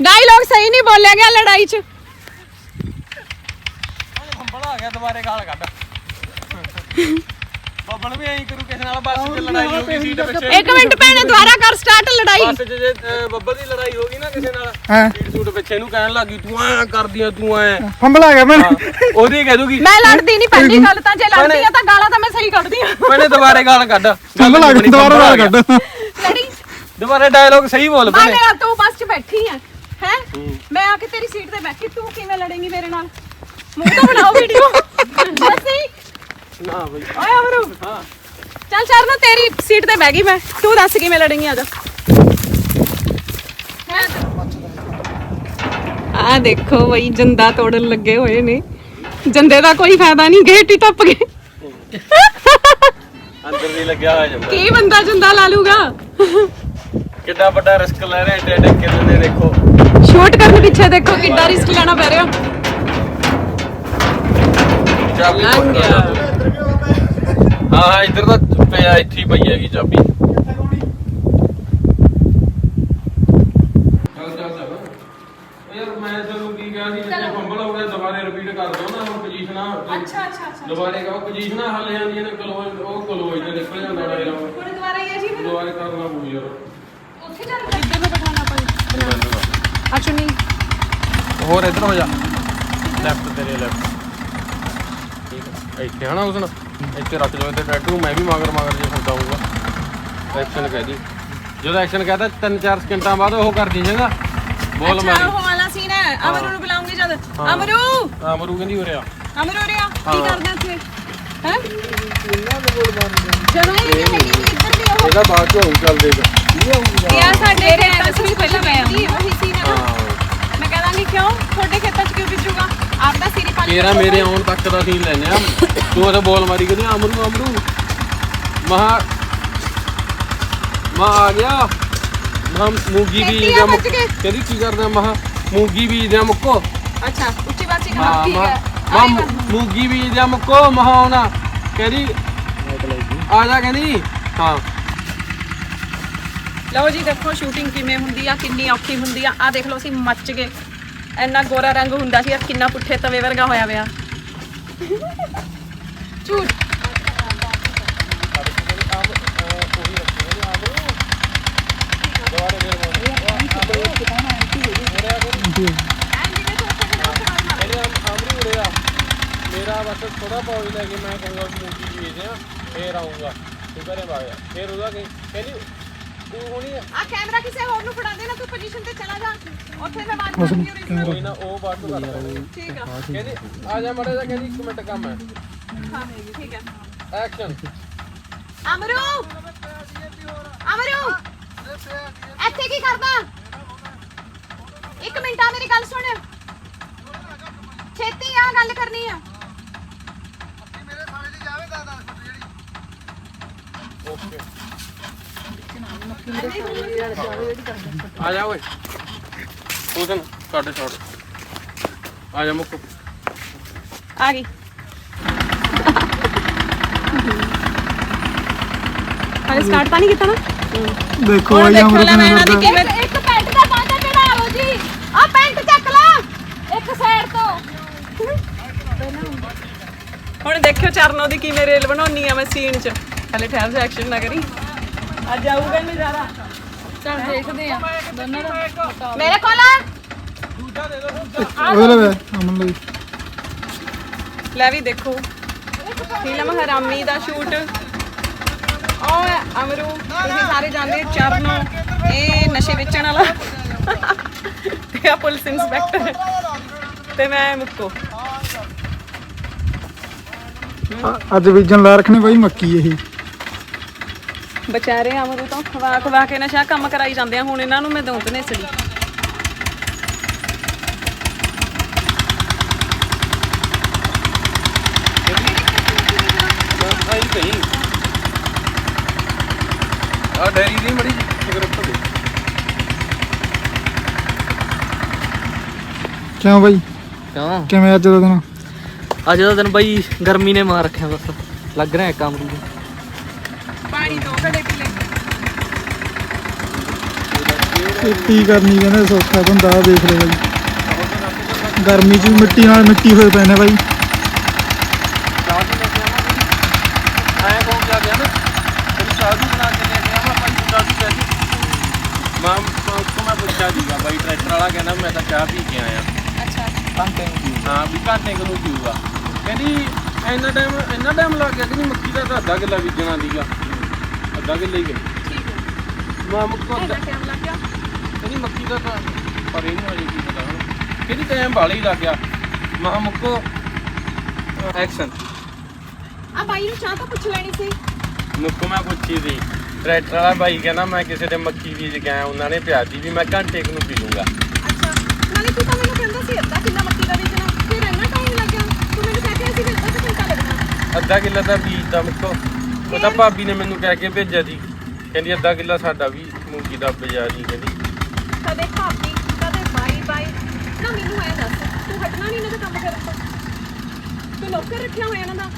Dialogue ਸਹੀ ਨਹੀਂ ਬੋਲਿਆ ਗਿਆ ਲੜਾਈ 'ਚ। ਹੰਬਲ ਆ ਗਿਆ ਦੁਬਾਰੇ ਗਾਲ ਕੱਢ। ਬੱਬਲ ਵੀ ਐਂ ਕਰੂ ਕਿਸੇ ਨਾਲ ਬੱਸ 'ਚ ਲੜਾਈ ਹੋ ਗਈ ਸੀਟ ਪਿੱਛੇ। ਇੱਕ ਮਿੰਟ ਭੈਣੇ ਦੁਬਾਰਾ ਕਰ ਸਟਾਰਟ ਲੜਾਈ। ਬੱਸ 'ਚ ਜੇ ਅਹ, ਬੱਬਲ ਦੀ ਲੜਾਈ ਹੋ ਗਈ ਨਾ ਕਿਸੇ ਨਾਲ ਹਾਂ? ਸੀਟ ਸੂਟ ਪਿੱਛੇ ਨੂੰ ਕਹਿਣ ਲੱਗੀ ਤੂੰ ਐਂ ਕਰਦੀ ਆ ਤੂੰ ਐਂ। ਫੰਬਲ ਆ ਗਿਆ ਮੈਂ ਉਹਦੀ ਕਹਿ ਦੂਗੀ ਮੈਂ ਲੜਦੀ ਨਹੀਂ ਪਹਿਲੀ ਗੱਲ ਤਾਂ ਜੇ ਲੜਦੀ ਆ ਤਾਂ ਗਾਲਾਂ ਤਾਂ ਮੈਂ ਸਹੀ ਕੱਢਦੀ ਆ। ਮੈਨੇ ਦੁਬਾਰੇ ਗਾਲ ਕੱਢ। ਫੰਬਲ ਆ ਗਿਆ ਦੁਬਾਰਾ ਨਾਲ ਕੱਢ। ਲੜੀ। ਦੁਬਾਰੇ ਡਾਇਲੌਗ ਸਹੀ ਬੋਲ ਮੈਂ ਪੈਣੇ ਕਿਹਾ ਤੂੰ ਬੱਸ 'ਚ ਬੈਠੀ ਆ। ਹੈ? ਮੈਂ ਆ ਕੇ ਤੇਰੀ ਸੀਟ ਤੇ ਬੈਠੀ ਤੂੰ ਕਿਵੇਂ ਲੜੇਂਗੀ ਮੇਰੇ ਨਾਲ? ਮੂੰਹ ਤਾਂ ਬਣਾਓ ਵੀਡੀਓ ਜੱਸੀ। ਨਾ ਬਈ। ਓਏ ਅਮਰੂ। ਹਾਂ। ਚੱਲ ਚਰਨ ਤੇਰੀ ਸੀਟ ਤੇ ਬਹਿ ਗਈ ਮੈਂ। ਤੂੰ ਦੱਸ ਕਿਵੇਂ ਲੜੇਂਗੀ ਆ ਜਾ ਆ ਦੇਖੋ ਬਈ ਜੰਦਾ ਤੋੜਨ ਲੱਗੇ ਹੋਏ ਨੇ। ਜੰਦੇ ਦਾ ਕੋਈ ਫਾਇਦਾ ਨਹੀਂ ਗੇਟ ਹੀ ਟੱਪ ਗਏ। ਅੰਦਰ ਦੀ ਲੱਗਿਆ ਹੋਇਆ ਜਾਂਦਾ। ਕੀ ਬੰਦਾ ਜੰਦਾ ਲਾ ਲੂਗਾ? ਕਿੱਡਾ ਵੱਡਾ ਰਿਸਕ ਲੈ ਰਹੇ ਕਿੱਲੇ ਦੇ ਦੇਖੋ। ਸ਼ੂਟ ਕਰਨ ਪਿੱਛੇ ਦੇਖੋ ਕਿੱਡਾ ਰਿਸਕ ਲੈਣਾ ਪੈ ਰਿਹਾ। ਚਾਬੀ ਲੰਘ ਗਿਆ। ਹਾਂ ਹਾਂ ਇੱਧਰ ਤਾਂ ਪਿਆ ਇੱਥੇ ਹੀ ਪਈ ਹੈਗੀ ਚਾਬੀ। ਚੱਲ ਚੱਲ ਚੱਲ। ਯਾਰ ਮੈਂ ਤੁਹਾਨੂੰ ਕੀ ਕਿਹਾ ਸੀ ਜੇ ਫੰਬਲ ਹੋ ਗਿਆ ਦੁਬਾਰੇ ਰਿਪੀਟ ਕਰ ਦਿਓ ਨਾ ਹੁਣ ਪੋਜੀਸ਼ਨਾਂ ਅੱਛਾ ਅੱਛਾ ਅੱਛਾ ਦੁਬਾਰੇ ਕਹੋ ਪੋਜੀਸ਼ਨਾਂ ਹੱਲ ਜਾਂਦੀਆਂ ਨੇ ਕਲੋਜ਼ ਉਹ ਕਲੋਜ਼ ਤੇ ਨਿਕਲ ਜਾਂਦਾ ਡਾਇਲੌਗ ਹੁਣ ਦੁਬਾਰਾ ਹੀ ਆ ਜੀ ਦੁਬਾਰੇ ਕਰਨਾ ਪਊ ਯਾਰ। ਉੱਥੇ ਚੱਲ ਇੱਧਰ ਨੂੰ ਬਿਠਾਣਾ ਪਈ ਅੱਛਾ ਨਹੀਂ ਹੋਰ ਇੱਧਰ ਹੋ ਜਾ। ਲੈਫਟ ਤੇਰੇ ਲੈਫਟ ਠੀਕ ਹੈ। ਇੱਥੇ ਹਨਾ ਉਸਨ ਇੱਥੇ ਰੱਖ ਜੋ ਤੇ ਟੈਟੂ ਮੈਂ ਵੀ ਮਗਰ ਮਗਰ ਜੇ ਹੁੰਦਾ ਹੋਊਗਾ ਐਕਸ਼ਨ ਕਹਿ ਦੀ। ਜਦੋਂ ਐਕਸ਼ਨ ਕਹਤਾ 3-4 ਸਕਿੰਟਾਂ ਬਾਅਦ ਉਹ ਕਰ ਦੀ ਜਗਾ ਬੋਲ ਮਾਰੀ। ਉਹ ਵਾਲਾ ਸੀਨ ਹੈ। ਅਮਰੂ ਨੂੰ ਬੁਲਾਉਂਗੇ ਜਦ। ਹਾਂ। ਅਮਰੂ! ਅਮਰੂ ਕਹਿੰਦੀ ਹੋ ਰਿਹਾ ਅਮਰੂ ਰਿਆ ਕੀ ਹਾਂ। ਕਰਦੇ ਇੱਥੇ ਹੈ? ਜਦੋਂ। ਇਹ ਮੇਰੀ ਇੱਧਰ ਦੀ ਉਹ। ਇਹਦਾ ਬਾਅਦ ਚ ਹੋਊ ਚੱਲ ਦੇਗਾ ਯਾਰ ਸਾਡੇ 'ਚ ਵੀ ਪਹਿਲਾਂ ਮੈਂ ਆਉਂਦੀ ਉਹੀ ਸੀਨ ਹੈ ਨਾ। ਹਾਂ। ਕਹਿੰਦਾ ਕਿਉਂ? ਤੁਹਾਡੇ ਖੇਤਾਂ 'ਚ ਕਿਉਂ ਬੀਜੂਗਾ ਆਪਦਾ ਸੀਰੀ ਪਾਣੀ ਤੇਰਾ ਮੇਰੇ ਆਉਣ ਤੱਕ ਦਾ ਸੀਨ ਲੈਨੇ ਆ। ਤੂੰ ਉਹਦਾ ਬੋਲ ਮਾਰੀ ਕਹਿੰਦੀ ਅਮਰੂ ਅਮਰੂ। ਮਹਾ ਮਾ ਆ ਗਿਆ। ਮਹਾ ਮੂੰਗੀ ਬੀਜ ਦਾ ਮੁੱਕ ਕੇ। ਕਹਿੰਦੀ ਕੀ ਕਰਦਾ ਮਹਾ? ਮੂੰਗੀ ਬੀਜ ਦਾ ਮੁੱਕੋ। ਅੱਛਾ ਉੱਚੀ ਬਾਚੀ ਹਾਂ ਕਰ ਠੀਕ ਮਾ ਹੈ। ਮਾ ਆਏਂ ਕਰ। ਮੂੰਗੀ ਬੀਜ ਦਾ ਮੁੱਕੋ ਮਹਾ ਆਉਣਾ। ਕਹਿੰਦੀ ਆ ਜਾ ਕਹਿੰਦੀ। ਹਾਂ। ਲਓ ਜੀ ਦੇਖੋ ਸ਼ੂਟਿੰਗ ਕਿਵੇਂ ਹੁੰਦੀ ਆ ਕਿੰਨੀ ਔਖੀ ਹੁੰਦੀ ਆ। ਆ ਦੇਖ ਲਓ ਅਸੀਂ ਮੱਚ ਗਏ। ਇੰਨਾ ਗੋਰਾ ਰੰਗ ਹੁੰਦਾ ਸੀ ਆ ਕਿੰਨਾ ਪੁੱਠੇ ਤਵੇ ਵਰਗਾ ਹੋਇਆ ਪਿਆ। ਝੂਠ। ਮੇਰਾ ਬਸ ਥੋੜਾ ਪੌਜ ਲੈ ਕੇ ਮੈਂ ਕਹੂੰਗਾ ਮੂੰਗੀ ਬੀਜ ਆ, ਫੇਰ ਆਉਂਗਾ ਤੂੰ ਘਰੇ ਬਾਗ ਫੇਰ ਉਹਦਾ ਕਹਿੰਦੀ ਤੂੰ ਹੁਣੀ ਆ ਕੈਮਰਾ ਕਿਸੇ ਹੋਰ ਨੂੰ ਫੜਾ ਦੇ ਨਾ ਤੂੰ ਪੋਜੀਸ਼ਨ ਤੇ ਚਲਾ ਜਾ। ਉੱਥੇ ਮੈਂ ਬਾਤ ਕਰਨੀ ਹੋਰੀ ਕੋਈ ਨਾ ਉਹ ਬਾਅਦ ਚ ਕਰ ਠੀਕ ਆ। ਕਹਿੰਦੀ ਆ ਜਾ ਮੜੇ ਦਾ ਕਹਿੰਦੀ ਇੱਕ ਮਿੰਟ ਕੰਮ ਹੈ। ਹਾਂ ਠੀਕ ਹੈ। ਐਕਸ਼ਨ ਅਮਰੂ! ਅਮਰੂ! ਇੱਥੇ ਕੀ ਕਰਦਾ? ਇੱਕ ਮਿੰਟ ਆ ਮੇਰੀ ਗੱਲ ਸੁਣ। ਛੇਤੀ ਆ ਗੱਲ ਕਰਨੀ ਆ। ਓਕੇ ਆ ਜਾ ਓਏ। ਉਦਨ ਕੱਢ ਛੋੜ। ਆ ਜਾ ਮੁੱਕ। ਆ ਗਈ। ਹਾਲੇ ਸਟਾਰਟ ਤਾਂ ਨਹੀਂ ਕੀਤਾ ਨਾ? ਦੇਖੋ ਹੁਣ ਆਈ ਦੇਖੋ ਲੈ ਮੈਂ ਇਹਨਾਂ ਦੀ ਨੂੰ ਕਿਵੇਂ ਇੱਕ ਪੈਂਟ ਦਾ ਪਾਂਚਾ ਚੜਾ ਲਓ ਜੀ। ਆ ਪੈਂਟ ਚੱਕ ਲਾ। ਇੱਕ ਸਾਈਡ ਤੋਂ। ਹੁਣ ਦੇਖਿਓ ਚਰਨੋ ਦੀ ਕਿਵੇਂ ਰੇਲ ਬਣਾਉਣੀ ਆ ਮੈਂ ਸੀਨ 'ਚ। ਹਲੇ ਠਹਿਰ ਐਕਸ਼ਨ ਨਾ ਕਰੀ। ਅੱਜ ਆਊਗਾ ਨਜ਼ਾਰਾ ਚੱਲ ਦੇਖਦੇ ਆ ਦੋਨਾਂ ਦਾ ਮੇਰੇ ਕੋਲ ਆ। ਉਹਦੇ ਲੈ ਅਮਨ ਲਈ ਲੈ ਵੀ ਦੇਖੋ। ਫਿਲਮ ਹਰਾਮੀ ਦਾ ਸ਼ੂਟ। ਓਏ ਅਮਰੂ। ਤੁਸੀਂ ਸਾਰੇ ਜਾਣਦੇ ਹੋ ਚਰਨੋ। ਇਹ ਨਸ਼ੇ ਵੇਚਣ ਵਾਲਾ। ਤੇ ਆ ਪੁਲਿਸ ਇੰਸਪੈਕਟਰ। ਤੇ ਮੈਂ ਮੁੱਕੋ। ਅੱਜ ਬੀਜਣ ਲਾ ਰੱਖਣੇ ਬਾਈ ਮੱਕੀ ਇਹ। ਵਿਚਾਰੇ ਅਮਰੂ ਤੋਂ। ਖਵਾ ਖਵਾ ਕੇ ਨਸ਼ਾ ਕੰਮ ਕਰਾਈ ਜਾਂਦੇ ਆ ਹੁਣ ਇਹਨਾਂ ਨੂੰ ਮੈਂ ਦਊਂ ਨੇਸੜੀ। ਆਈ ਕਹੀ ਆ ਡੈਰੀ ਦੀ ਮੜੀ ਗਰੁੱਪ ਦੇ। ਕਿਉਂ ਬਾਈ? ਕਿਉਂ? ਕਿਵੇਂ ਅੱਜ ਦਾ ਦਿਨ? ਅੱਜ ਦਾ ਦਿਨ ਬਾਈ ਗਰਮੀ ਨੇ ਮਾਰ ਰੱਖਿਆ ਬਸ। ਲੱਗ ਰਿਹਾ ਕੰਮ ਦੋ ਘੜੇ ਪੀ ਲੈ ਖੇਤੀ ਕਰਨੀ ਕਹਿੰਦੇ ਸੌਖਾ ਬੰਦਾ ਆਹ ਦੇਖ ਲੈ ਬਾਈ। ਗਰਮੀ 'ਚ ਵੀ ਮਿੱਟੀ ਨਾਲ ਮਿੱਟੀ ਹੋਏ ਪਏ ਨੇ ਬਾਈ। ਚਾਹ ਵੀ ਲੈ ਕੇ ਆਵਾਂ ਐਂ ਕਹੋ ਗਿਆ ਗਿਆ ਨਾ ਤੈਨੂੰ ਚਾਹ ਵੀ ਬਣਾ ਕੇ ਲੈ ਕੇ ਆਵਾਂ ਭਾਈ ਮੁੰਡਾ ਵੀ ਕਹਿ ਸੀ ਮਾਂ ਤੋਂ ਮੈਂ ਪੁੱਛਿਆ ਸੀਗਾ ਬਾਈ ਟਰੈਕਟਰ ਵਾਲਾ ਕਹਿੰਦਾ ਮੈਂ ਤਾਂ ਚਾਹ ਪੀ ਕੇ ਆਇਆ ਅੱਛਾ। ਹਾਂ ਵੀ ਘੰਟੇ ਕੁ ਨੂੰ ਪੀਊਗਾ। ਕਹਿੰਦੀ ਇੰਨਾ ਟਾਈਮ ਇੰਨਾ ਟਾਈਮ ਲੱਗ ਗਿਆ ਕਿ ਮੱਕੀ ਦਾ ਤਾਂ ਅੱਧਾ ਕਿੱਲਾ ਬੀਜਣਾ ਸੀਗਾ। ਅੱਧਾ ਕਿੱਲਾ ਹੀ ਗਈ ਠੀਕ ਹੈ। ਮਾਂ ਮੁੱਕੋ ਟਾਈਮ ਲੱਗ ਗਿਆ। ਕਹਿੰਦੀ ਮੱਕੀ ਦਾ ਤਾਂ ਪਰ ਇਹਨੂੰ ਅਜੇ ਕੀ ਪਤਾ ਹੁਣ। ਕਹਿੰਦੀ ਟਾਈਮ ਬਾਲਾ ਹੀ ਲੱਗ ਗਿਆ। ਮਾਂ ਮੁੱਕੋ। ਐਕਸ਼ਨ ਆ ਬਾਈ ਨੂੰ ਚਾਹ ਤਾਂ ਪੁੱਛ ਲੈਣੀ ਸੀ। ਮੁੱਕੋ ਮੈਂ ਪੁੱਛੀ ਸੀ। ਟਰੈਕਟਰ ਵਾਲਾ ਭਾਈ ਕਹਿੰਦਾ ਮੈਂ ਕਿਸੇ ਦੇ ਮੱਕੀ ਬੀਜ ਗਿਆ ਉਹਨਾਂ ਨੇ ਪਿਆਜੀ ਵੀ ਮੈਂ ਘੰਟੇ ਕੁ ਨੂੰ ਪੀ ਲੂੰਗਾ। ਅੱਛਾ ਨਾਲੇ ਤੂੰ ਤਾਂ ਮੈਨੂੰ ਕਹਿੰਦਾ ਸੀ ਅੱਧਾ ਕਿੱਲਾ ਮੱਕੀ ਦਾ ਬੀਜਣਾ। ਫਿਰ ਇੰਨਾ ਟਾਈਮ ਲੱਗਿਆ। ਤੂੰ ਮੈਨੂੰ ਕਹਿ ਕੇ ਸੀ ਵੀ ਅੱਧਾ ਘੰਟਾ ਲੱਗਣਾ। ਅੱਧਾ ਕਿੱਲਾ ਤਾਂ ਬੀਜ ਦਾ ਮੁੱਕੋ। ਉਹ ਤਾਂ ਭਾਬੀ ਨੇ ਮੈਨੂੰ ਕਹਿ ਕੇ ਭੇਜਿਆ ਸੀ। ਕਹਿੰਦੀ ਅੱਧਾ ਕਿੱਲਾ ਸਾਡਾ ਵੀ ਮੂੰਗੀ ਦਾ ਬਜਾ ਜੀ ਕਹਿੰਦੀ। ਕਦੇ ਭਾਬੀ ਕਦੇ ਬਾਈ ਬਾਈ। ਨਾ ਮੈਨੂੰ ਐ ਦੱਸ ਤੂੰ ਹਟਣਾ ਨਹੀਂ ਇਹਨਾਂ ਦਾ ਕੰਮ ਕਰਨ ਤੋਂ। ਤੂੰ ਨੌਕਰ ਰੱਖਿਆ ਹੋਇਆ ਇਹਨਾਂ ਦਾ।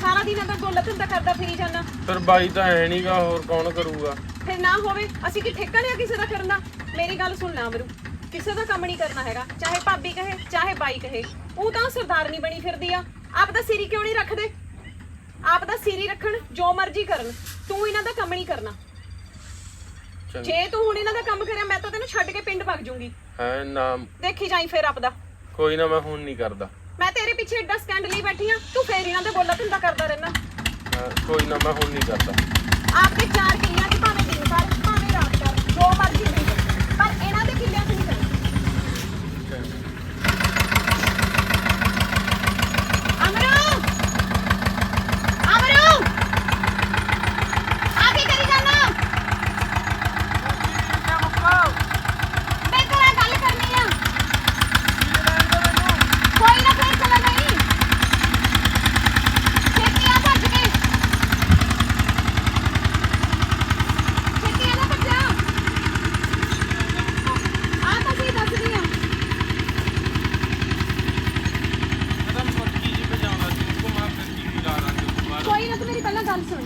ਸਾਰਾ ਦਿਨ ਇਹਦਾ ਗੋਲਾ ਧੰਦਾ ਕਰਦਾ ਫਿਰੀ ਜਾਂਦਾ। ਫਿਰ ਬਾਈ ਤਾਂ ਹੈ ਨਹੀਂਗਾ ਹੋਰ ਕੌਣ ਕਰੂਗਾ? ਫਿਰ ਨਾ ਹੋਵੇ ਅਸੀਂ ਕੀ ਠੇਕਾ ਲਿਆ ਕਿਸੇ ਦਾ ਕਰਨ ਦਾ? ਮੇਰੀ ਗੱਲ ਸੁਣ ਲੈ ਅਮਰੂ ਕਿਸੇ ਦਾ ਕੰਮ ਨਹੀਂ ਕਰਨਾ ਹੈਗਾ। ਚਾਹੇ ਭਾਬੀ ਕਹੇ ਚਾਹੇ ਬਾਈ ਕਹੇ ਉਹ ਤਾਂ ਸਰਦਾਰਨੀ ਬਣੀ ਫਿਰਦੀ ਆ। ਆਪ ਦਾ ਸਿਰੀ ਕਿਉਂ ਨਹੀਂ ਰੱਖਦੇ? ਆਪ ਦਾ ਸਿਰੀ ਰੱਖਣ ਜੋ ਮਰਜ਼ੀ ਕਰਨ। ਤੂੰ ਇਹਨਾਂ ਦਾ ਕੰਮ ਨਹੀਂ ਕਰਨਾ। ਜੇ ਤੂੰ ਹੁਣ ਇਹਨਾਂ ਦਾ ਕੰਮ ਕਰਿਆ ਮੈਂ ਤਾਂ ਤੈਨੂੰ ਛੱਡ ਕੇ ਪਿੰਡ ਭੱਜ ਜਾਊਂਗੀ। ਹੈ ਨਾ। ਦੇਖੀ ਜਾਈ ਫਿਰ ਆਪਦਾ ਕੋਈ ਨਾ ਮੈਂ ਹੁਣ ਨਹੀਂ ਕਰਦਾ। ਮੈਂ ਤੇਰੇ ਪਿੱਛੇ ਏਡਾ ਸਟੈਂਡ ਲਈ ਬੈਠੀ ਆ ਤੂੰ ਫੇਰ ਇਹਨਾਂ ਦੇ ਗੋਲਾ ਧੰਦਾ ਕਰਦਾ ਰਹਿਣਾ। ਹਾਂ, ਕੋਈ ਨਾ ਮੈਂ ਹੁਣ ਨਹੀਂ ਕਰਦਾ। ਆਪਦੇ ਚਾਰ ਕਿੱਲਿਆਂ 'ਚ ਭਾਵੇਂ ਦਿਨ ਕਰ ਭਾਵੇਂ ਰਾਤ ਕਰ ਜੋ ਮਰਜ਼ੀ ਬੀਜ ਪਰ ਇਹਨਾਂ ਦੇ ਕਿੱਲਿਆਂ 'ਚ ਨਹੀਂ ਕਰਨਾ ਅਮਰੂ ਅਮਰੂ ਆ ਕੀ ਕਰੀ ਜਾਨਾ ਮੈਂ ਤੇਰਾ ਗੱਲ ਕਰਨੀ ਆ ਕੋਈ ਨਾ ਫੇਰ ਚਲਾ ਨਹੀਂ ਛੇਤੀ ਆ ਭੱਜ ਕੇ ਛੇਤੀ ਆ ਨਾ ਭੱਜਾ ਆ ਤਾਂ ਸਹੀ ਦੱਸਦੀ ਆ ਮੈਂ ਤਾਂ ਮੱਕੀ ਜੀ ਬਜਾਉਣਾ ਸੀ ਕੋ ਮਾਰ ਕੇ ਕੀ ਲਾ ਦਾਂਗੇ ਦੁਬਾਰਾ ਕੋਈ ਨਾ ਤੂੰ ਮੇਰੀ ਪਹਿਲਾਂ ਗੱਲ ਸੁਣ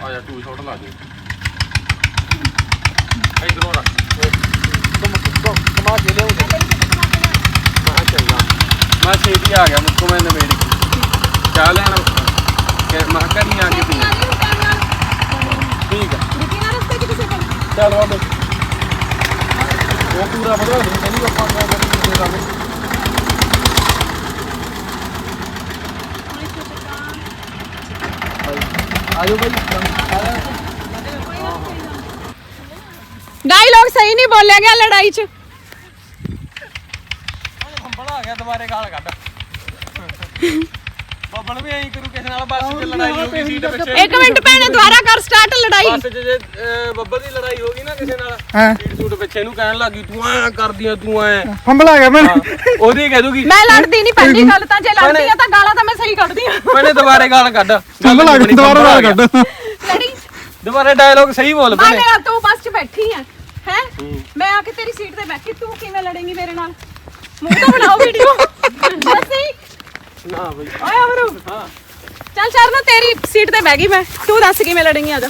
ਆ ਜਾ ਟੂ ਸ਼ਾਟ ਲਾ ਦੇ ਇਧਰੋਂ ਰੱਖ ਤੁਮ ਤੁਮ ਕਮਾ ਕੇ ਲਿਆਉਂ ਮੈਂ ਤੈਨੂੰ ਮੈਂ ਚੱਲਦਾ ਮੈਂ ਛੇਤੀ ਆ ਗਿਆ, ਮੁੱਕੋ ਮੈਂ ਨਵੇੜ ਕੇ। ਚਾਹ ਲੈਣ ਕਿ ਮੈਂ ਕਰੀ ਆ ਕੇ ਪੀ ਠੀਕ ਆ। ਰੁਕੀ 'ਚ ਵਾ ਬਈ ਉਹ ਪੂਰਾ ਵਧਾ ਦੇ ਕਹਿੰਦੀ ਆਪਾਂ ਮੈਂ ਕਰੀ ਕਿਸੇ ਦਾ ਵੀ। ਆਜੋ ਬਈ। ਡਾਇਲੌਗ ਸਹੀ ਦੁਬਾਰੇ ਗਾਲ ਕੱਢ। ਬੱਬਲ ਵੀ ਐਂ ਕਰੂ ਕਿਸੇ ਨਾਲ ਬੱਸ 'ਚ ਲੜਾਈ ਹੋ ਗਈ ਸੀਟ ਪਿੱਛੇ। ਇੱਕ ਮਿੰਟ ਭੈਣੇ ਦੁਬਾਰਾ ਕਰ ਸਟਾਰਟ ਲੜਾਈ। ਬੱਸ 'ਚ ਜੇ ਅਹ, ਬੱਬਲ ਦੀ ਲੜਾਈ ਹੋ ਗਈ ਨਾ ਕਿਸੇ ਨਾਲ ਹਾਂ? ਸੀਟ ਸੂਟ ਪਿੱਛੇ ਨੂੰ ਕਹਿਣ ਲੱਗੀ ਤੂੰ ਐਂ ਕਰਦੀ ਆ ਤੂੰ ਐਂ। ਫੰਬਲ ਆ ਗਿਆ ਮੈਂ ਉਹਦੀ ਕਹਿ ਦੂਗੀ ਮੈਂ ਲੜਦੀ ਨਹੀਂ ਪਹਿਲੀ ਗੱਲ ਤਾਂ ਜੇ ਲੜਦੀ ਆ ਤਾਂ ਗਾਲਾਂ ਤਾਂ ਮੈਂ ਸਹੀ ਕੱਢਦੀ ਆ। ਮੈਨੇ ਦੁਬਾਰੇ ਗਾਲ ਕੱਢ। ਫੰਬਲ ਗਿਆ ਦੁਬਾਰਾ ਨਾਲ ਕੱਢ। ਲੜੀ। ਦੁਬਾਰੇ ਡਾਇਲੋਗ ਸਹੀ ਬੋਲ ਮੈਂ ਪੈਣੇ ਕਿਹਾ ਤੂੰ ਬੱਸ 'ਚ ਬੈਠੀ ਆ ਹੈ। ਮੈਂ ਆ ਕੇ ਤੇਰੀ ਸੀਟ ਤੇ ਬੈਠੀ ਤੂੰ ਕਿਵੇਂ ਲੜੇਂਗੀ ਮੇਰੇ ਨਾਲ? ਮੂੰਹ ਤਾਂ ਬਣਾਓ ਵੀਡੀਓ ਦੱਸੀ ਨਾ ਬਈ। ਓਏ ਅਮਰੂ। ਹਾਂ। ਚੱਲ ਚੱਲ ਨਾ ਤੇਰੀ ਸੀਟ ਤੇ ਬਹਿ ਗਈ ਮੈਂ। ਤੂੰ ਦੱਸ ਕਿਵੇਂ ਲੜੇਂਗੀ ਆ ਜਾ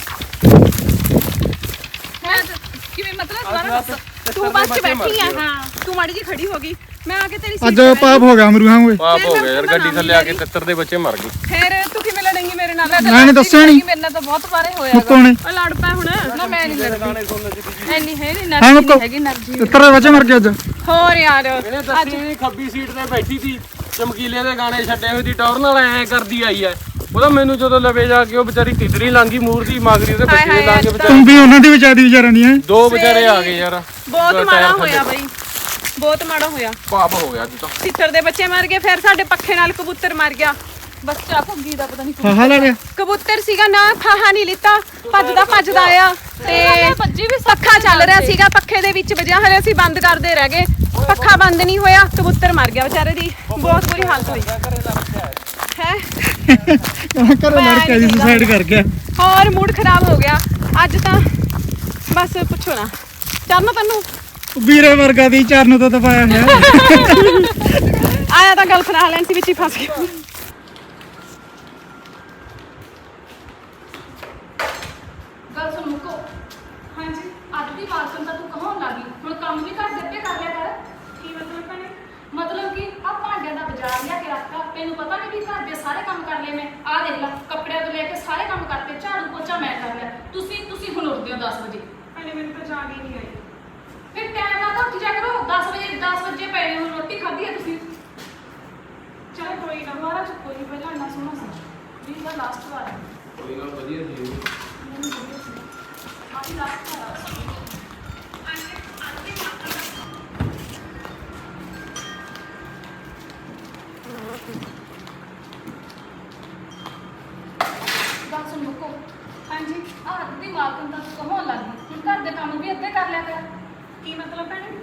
ਮੈਂ ਕਿਵੇਂ ਮਤਲਬ। ਤੂੰ ਬੱਸ 'ਚ ਬੈਠੀ ਆ। ਹਾਂ। ਤੂੰ ਮਾੜੀ ਜੀ ਖੜੀ ਹੋ ਗਈ। ਮੈਂ ਆ ਕੇ ਤੇਰੀ ਸੀਟ ਅੱਜ ਪਾਪ ਹੋ ਗਿਆ ਅਮਰੂ ਹਾਂ ਓਏ। ਪਾਪ ਹੋ ਗਿਆ ਯਾਰ ਗੱਡੀ ਥੱਲੇ ਆ ਕੇ ਤਿੱਤਰ ਦੇ ਬੱਚੇ ਮਰ ਗਏ। ਫਿਰ ਤੂੰ ਕਿਵੇਂ ਲੜੇਂਗੀ ਮੇਰੇ ਨਾਲ? ਮੈਂ ਨੇ ਦੱਸਿਆ ਨਹੀਂ। ਮੇਰੇ ਨਾਲ ਤਾਂ ਬਹੁਤ ਵਾਰੇ ਹੋਇਆ ਮੁੱਕੋ ਨੇ ਓ ਲੜ ਪੈ ਹੁਣ ਨਾ ਮੈਂ ਨਹੀਂ ਲੜਦੀ। ਐਨੀ ਹੈ ਨਹੀਂ ਹਾਂ ਨਰਜੀ ਮੁੱਕੋ। ਨਹੀਂ ਹੈਗੀ ਨਰਜੀ ਤਿੱਤਰ ਦੇ ਬੱਚੇ ਮਰ ਗਏ ਅੱਜ। ਹੋਰ ਯਾਰ ਇਹਨੇ ਦੱਸੀ ਨਹੀਂ ਖੱਬੀ ਸੀਟ ਤੇ ਬੈਠੀ ਸੀ ਚਮਕੀਲੇ ਦੇ ਗਾਣੇ ਛੱਡੇ ਹੋਏ ਦੀ ਟੌਰ ਨਾਲ ਐ ਕਰਦੀ ਆਈ ਐ। ਉਹਦਾ ਮੈਨੂੰ ਜਦੋਂ ਲਵੇ ਜਾ ਕੇ ਉਹ ਵਿਚਾਰੀ ਕਿਧਰੀ ਲੰਗੀ ਮੂਰਤੀ ਮਗਰੀ ਉਹਦੇ ਬੱਚੇ ਹਾਏ ਲਾ ਕੇ ਅੱਜ ਵਿਚਾਰੀ। ਤੂੰ ਵੀ ਉਹਨਾਂ ਦੀ ਵਿਚਾਰੀ ਵਿਚਾਰਾਂ ਦੀ ਹੈ ਦੋ ਵਿਚਾਰੇ ਆ ਗਏ ਯਾਰ। ਬਹੁਤ ਮਾੜਾ। ਹੋਇਆ ਬਈ। ਬਹੁਤ ਮਾੜਾ ਹੋਇਆ। ਪਾਪ ਹੋ ਗਿਆ ਅੱਜ ਤਾਂ। ਤਿੱਤਰ ਦੇ ਬੱਚੇ ਮਰ ਗਏ ਫਿਰ ਸਾਡੇ ਪੱਖੇ ਨਾਲ ਕਬੂਤਰ ਮਰ ਗਿਆ। ਬੱਚਾ ਭੁੱਗੀ ਦਾ ਪਤਾ ਨਹੀਂ ਫਾਹਾ ਲੈ ਗਿਆ ਕਬੂਤਰ ਸੀਗਾ ਨਾ ਫਾਹਾ ਨਹੀਂ ਲਿੱਤਾ ਭੱਜਦਾ ਭੱਜਦਾ ਆ ਤੇ ਭੱਜੀ ਵੀ ਪੱਖਾ ਚੱਲ ਰਿਹਾ ਸੀਗਾ ਪੱਖੇ ਦੇ ਵਿੱਚ ਵਜਿਆ ਹਲੇ ਅਸੀਂ ਬੰਦ ਕਰਦੇ ਰਹਿ ਗਏ। ਪੱਖਾ ਬੰਦ ਨਹੀਂ ਹੋਇਆ ਕਬੂਤਰ ਮਰ ਗਿਆ ਵਿਚਾਰੇ ਦੀ। ਬਹੁਤ ਬੁਰੀ ਹਾਲਤ ਹੋਈ। ਹੈ? ਘਰੇ ਲੜ ਕੇ ਜੀ ਸੁਸਾਈਡ ਕਰ ਗਿਆ। ਹੋਰ ਮੂਡ ਖਰਾਬ ਹੋ ਗਿਆ। ਅੱਜ ਤਾਂ ਬਸ ਪੁੱਛੋ ਨਾ। ਚਰਨ ਤੈਨੂੰ ਵੀਰੇ ਵਰਗਾ ਦੀ ਚਰਨ ਤੋਂ ਦਬਾਇਆ ਹੈ ਆਇਆ ਤਾਂ ਗੱਲ ਨਾਲ ਲੈਣ ਸੀ ਵਿੱਚ ਹੀ ਫਸ ਗਿਆ ਸੁਣ ਮੁੱਕੋ ਹਾਂਜੀ ਅੱਜ ਦੀ ਮਾਲਕਨ ਤਾਂ ਤੂੰ ਕਹਾਉਣ ਲੱਗੀ ਹੁਣ ਕੰਮ ਵੀ ਘਰ ਦੇ ਅੱਗੇ ਕਰ ਲਿਆ ਕਰ ਕੀ ਮਤਲਬ ਭੈਣੇ ਮਤਲਬ ਕਿ ਆ ਭਾਂਡਿਆਂ ਦਾ ਬਾਜ਼ਾਰ ਲਿਆ ਕੇ ਰੱਖਤਾ ਤੈਨੂੰ ਪਤਾ ਨਹੀਂ ਵੀ ਘਰ ਦੇ ਸਾਰੇ ਕੰਮ ਕਰ ਲਏ ਮੈਂ ਆ ਦੇਖ ਲੈ ਕੱਪੜਿਆਂ ਤੋਂ ਲੈ ਕੇ ਸਾਰੇ ਕੰਮ ਕਰਤੇ ਝਾੜੂ ਪੋਚਾ ਮੈਂ ਕਰ ਲਿਆ ਤੁਸੀਂ ਤੁਸੀਂ ਹੁਣ ਉੱਠਦੇ ਹੋ 10 ਵਜੇ ਭੈਣੇ ਮੈਨੂੰ ਤਾਂ ਜਾਗ ਹੀ ਨਹੀਂ ਆਈ ਫਿਰ ਟਾਈਮ ਨਾਲ ਤਾਂ ਉੱਠ ਜਾ ਕਰੋ 10 ਵਜੇ 10 ਵਜੇ ਪਏ ਨੇ, ਹੁਣ ਰੋਟੀ ਖਾਧੀ ਹੈ ਤੁਸੀਂ ਚਲੋ ਕੋਈ ਨਾ ਦੁਬਾਰਾ ਚੁੱਕੋ ਜੀ ਪਹਿਲਾਂ ਨਾ ਸੁਣੋ ਸਾ ਜੀ ਦਾ ਲਾਸਟ ਵਾਰ ਹੈ ਕੋਈ ਗੱਲ ਵਧੀਆ ਸੀ ਆਹੀ ਲਾਸਟ ਵਾਰ ਹੈ ਗੱਲ ਸੁਣ ਮੁੱਕੋ ਹਾਂਜੀ ਆਹ ਦੀ ਮਾਲਕਨ ਤਾਂ ਤੂੰ ਕਹਾਉਣ ਲੱਗ ਗਈ ਹੁਣ ਘਰ ਦੇ ਕੰਮ ਵੀ ਅੱਧੇ ਕਰ ਲਿਆ ਕਰ ਕੀ ਮਤਲਬ ਭੈਣੇ?